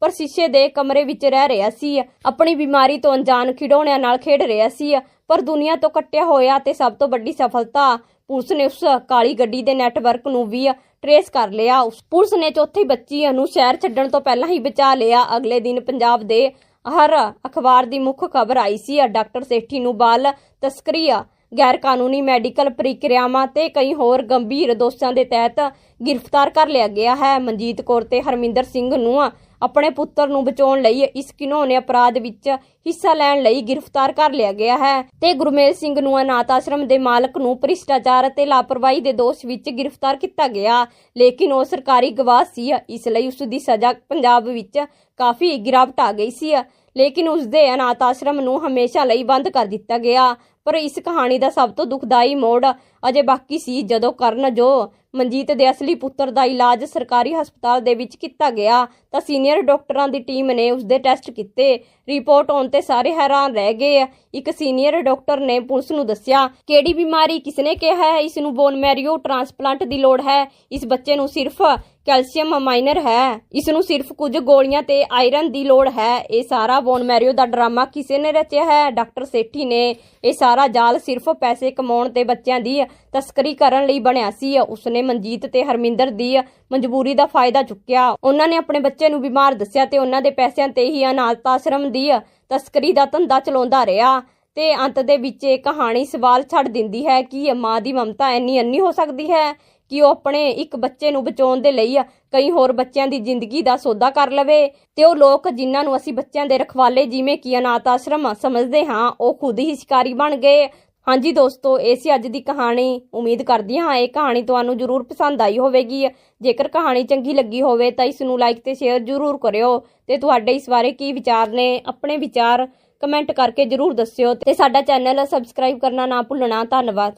ਪਰ ਸ਼ੀਸ਼ੇ ਦੇ ਕਮਰੇ ਵਿੱਚ ਰਹਿ ਰਿਹਾ ਸੀ। ਆਪਣੀ ਬਿਮਾਰੀ ਤੋਂ ਅਣਜਾਣ ਖਿਡੌਣਿਆਂ ਨਾਲ ਖੇਡ ਰਿਹਾ ਸੀ, ਪਰ ਦੁਨੀਆ ਤੋਂ ਕੱਟਿਆ ਹੋਇਆ ਤੇ ਸਭ ਤੋਂ ਵੱਡੀ ਸਫਲਤਾ ਪੁਲਿਸ ਨੇ ਉਸ ਕਾਲੀ ਗੱਡੀ ਦੇ ਨੈਟਵਰਕ ਨੂੰ ਵੀ ਟਰੇਸ ਕਰ ਲਿਆ। ਪੁਲਿਸ ਨੇ ਚੌਥੀ ਬੱਚੀ ਨੂੰ ਸ਼ਹਿਰ ਛੱਡਣ ਤੋਂ ਪਹਿਲਾਂ ਹੀ ਬਚਾ ਲਿਆ। ਅਗਲੇ ਦਿਨ ਪੰਜਾਬ ਦੇ ਹਰ ਅਖਬਾਰ ਦੀ ਮੁੱਖ ਖਬਰ ਆਈ ਸੀ ਡਾਕਟਰ ਸੇਠੀ ਨੂੰ ਬਾਲ ਤਸਕਰੀਆ ਗੈਰ ਕਾਨੂੰਨੀ ਮੈਡੀਕਲ ਪ੍ਰਕਿਰਿਆਵਾਂ ਤੇ ਕਈ ਹੋਰ ਗੰਭੀਰ ਦੋਸ਼ਾਂ ਦੇ ਤਹਿਤ ਗ੍ਰਿਫਤਾਰ ਕਰ ਲਿਆ ਗਿਆ ਹੈ। ਮਨਜੀਤ ਕੌਰ ਤੇ ਹਰਮਿੰਦਰ ਸਿੰਘ ਨੂੰ ਆਪਣੇ ਪੁੱਤਰ ਨੂੰ ਬਚਾਉਣ ਲਈ ਇਸ ਘਿਨੌਣੇ ਅਪਰਾਧ ਵਿੱਚ ਹਿੱਸਾ ਲੈਣ ਲਈ ਗ੍ਰਿਫਤਾਰ ਕਰ ਲਿਆ ਗਿਆ ਹੈ ਤੇ ਗੁਰਮੇਲ ਸਿੰਘ ਨੂੰ ਅਨਾਥ ਆਸ਼ਰਮ ਦੇ ਮਾਲਕ ਨੂੰ ਭ੍ਰਿਸ਼ਟਾਚਾਰ ਅਤੇ ਲਾਪਰਵਾਹੀ ਦੇ ਦੋਸ਼ ਵਿੱਚ ਗ੍ਰਿਫਤਾਰ ਕੀਤਾ ਗਿਆ। ਲੇਕਿਨ ਉਹ ਸਰਕਾਰੀ ਗਵਾਹ ਸੀ, ਇਸ ਲਈ ਉਸ ਦੀ ਸਜ਼ਾ ਪੰਜਾਬ ਵਿੱਚ ਕਾਫੀ ਗਿਰਾਵਟ ਆ ਗਈ ਸੀ। ਲੇਕਿਨ ਉਸ ਦੇ ਅਨਾਥ ਆਸ਼ਰਮ ਨੂੰ ਹਮੇਸ਼ਾ ਲਈ ਬੰਦ ਕਰ ਦਿੱਤਾ ਗਿਆ। ਪਰ ਇਸ ਕਹਾਣੀ ਦਾ ਸਭ ਤੋਂ ਦੁਖਦਾਈ ਮੋੜ ਅਜੇ ਬਾਕੀ ਸੀ, ਜਦੋਂ ਕਰਨ ਜੋ ਮਨਜੀਤ ਦੇ ਅਸਲੀ ਪੁੱਤਰ ਦਾ ਇਲਾਜ ਸਰਕਾਰੀ ਹਸਪਤਾਲ ਦੇ ਵਿੱਚ ਕੀਤਾ ਗਿਆ, ਤਾਂ ਸੀਨੀਅਰ ਡਾਕਟਰਾਂ ਦੀ ਟੀਮ ਨੇ ਉਸ ਦੇ ਟੈਸਟ ਕੀਤੇ। ਰਿਪੋਰਟ ਆਉਣ ਤੇ ਸਾਰੇ ਹੈਰਾਨ ਰਹਿ ਗਏ। ਇੱਕ ਸੀਨੀਅਰ ਡਾਕਟਰ ਨੇ ਪੁਲਿਸ ਨੂੰ ਦੱਸਿਆ, ਕਿਹੜੀ ਬਿਮਾਰੀ ਕਿਸਨੇ ਕਿਹਾ ਹੈ? ਇਸ ਨੂੰ ਬੋਨ ਮੈਰੀਓ ਟ੍ਰਾਂਸਪਲਾਂਟ ਦੀ ਲੋੜ ਹੈ। ਇਸ ਬੱਚੇ ਨੂੰ ਸਿਰਫ ਕੈਲਸ਼ੀਅਮ ਮਾਈਨਰ ਹੈ। ਇਸ ਨੂੰ ਸਿਰਫ ਕੁਝ ਗੋਲੀਆਂ ਤੇ ਆਇਰਨ ਦੀ ਲੋੜ ਹੈ। ਇਹ ਸਾਰਾ ਬੋਨ ਮੈਰੀਓ ਦਾ ਡਰਾਮਾ ਕਿਸੇ ਨੇ ਰਚਿਆ ਹੈ? ਡਾਕਟਰ ਸੇਠੀ ਨੇ। ਇਹ ਸਾਰਾ ਜਾਲ ਸਿਰਫ ਪੈਸੇ ਕਮਾਉਣ ਤੇ ਬੱਚਿਆਂ ਦੀ ਤਸਕਰੀ ਕਰਨ ਲਈ ਬਣਿਆ ਸੀ। ਉਸਨੇ ਮਨਜੀਤ ਤੇ ਹਰਮਿੰਦਰ ਦੀ ਮਜਬੂਰੀ ਦਾ ਫਾਇਦਾ ਚੁੱਕਿਆ। ਉਹਨਾਂ ਨੇ ਆਪਣੇ ਬੱਚੇ ਨੂੰ ਬਿਮਾਰ ਦੱਸਿਆ ਤੇ ਉਹਨਾਂ ਦੇ ਪੈਸਿਆਂ ਤੇ ਹੀ ਅਨਾਥ ਆਸ਼ਰਮ ਦੀ ਤਸਕਰੀ ਦਾ ਧੰਦਾ ਚਲਾਉਂਦਾ ਰਿਹਾ। ਤੇ ਅੰਤ ਦੇ ਵਿੱਚ ਇਹ ਕਹਾਣੀ ਸਵਾਲ ਛੱਡ ਦਿੰਦੀ ਹੈ ਕਿ ਮਾਂ ਦੀ ਮਮਤਾ ਇੰਨੀ ਅੰਨੀ ਹੋ ਸਕਦੀ ਹੈ? ਕਿ ਉਹ ਆਪਣੇ ਇੱਕ ਬੱਚੇ ਨੂੰ ਬਚਾਉਣ ਦੇ ਲਈ ਕਈ ਹੋਰ ਬੱਚਿਆਂ ਦੀ ਜ਼ਿੰਦਗੀ ਦਾ ਸੌਦਾ ਕਰ ਲਵੇ। ਤੇ ਉਹ ਲੋਕ ਜਿਨ੍ਹਾਂ ਨੂੰ ਅਸੀਂ ਬੱਚਿਆਂ ਦੇ ਰਖਵਾਲੇ ਜਿਵੇਂ ਕਿ ਅਨਾਥ ਆਸ਼ਰਮ ਸਮਝਦੇ ਹਾਂ, ਉਹ ਖੁਦ ਹੀ ਸ਼ਿਕਾਰੀ ਬਣ ਗਏ। ਹਾਂਜੀ ਦੋਸਤੋ, ਇਹ ਸੀ ਅੱਜ ਦੀ ਕਹਾਣੀ। ਉਮੀਦ ਕਰਦੀ ਹਾਂ ਇਹ ਕਹਾਣੀ ਤੁਹਾਨੂੰ ਜ਼ਰੂਰ ਪਸੰਦ ਆਈ ਹੋਵੇਗੀ। ਜੇਕਰ ਕਹਾਣੀ ਚੰਗੀ ਲੱਗੀ ਹੋਵੇ ਤਾਂ ਇਸ ਨੂੰ ਲਾਈਕ ਤੇ ਸ਼ੇਅਰ ਜ਼ਰੂਰ ਕਰਿਓ। ਤੇ ਤੁਹਾਡੇ ਇਸ ਬਾਰੇ ਕੀ ਵਿਚਾਰ ਨੇ, ਆਪਣੇ ਵਿਚਾਰ ਕਮੈਂਟ ਕਰਕੇ ਜ਼ਰੂਰ ਦੱਸਿਓ। ਤੇ ਸਾਡਾ ਚੈਨਲ ਸਬਸਕ੍ਰਾਈਬ ਕਰਨਾ ਨਾ ਭੁੱਲਣਾ। ਧੰਨਵਾਦ।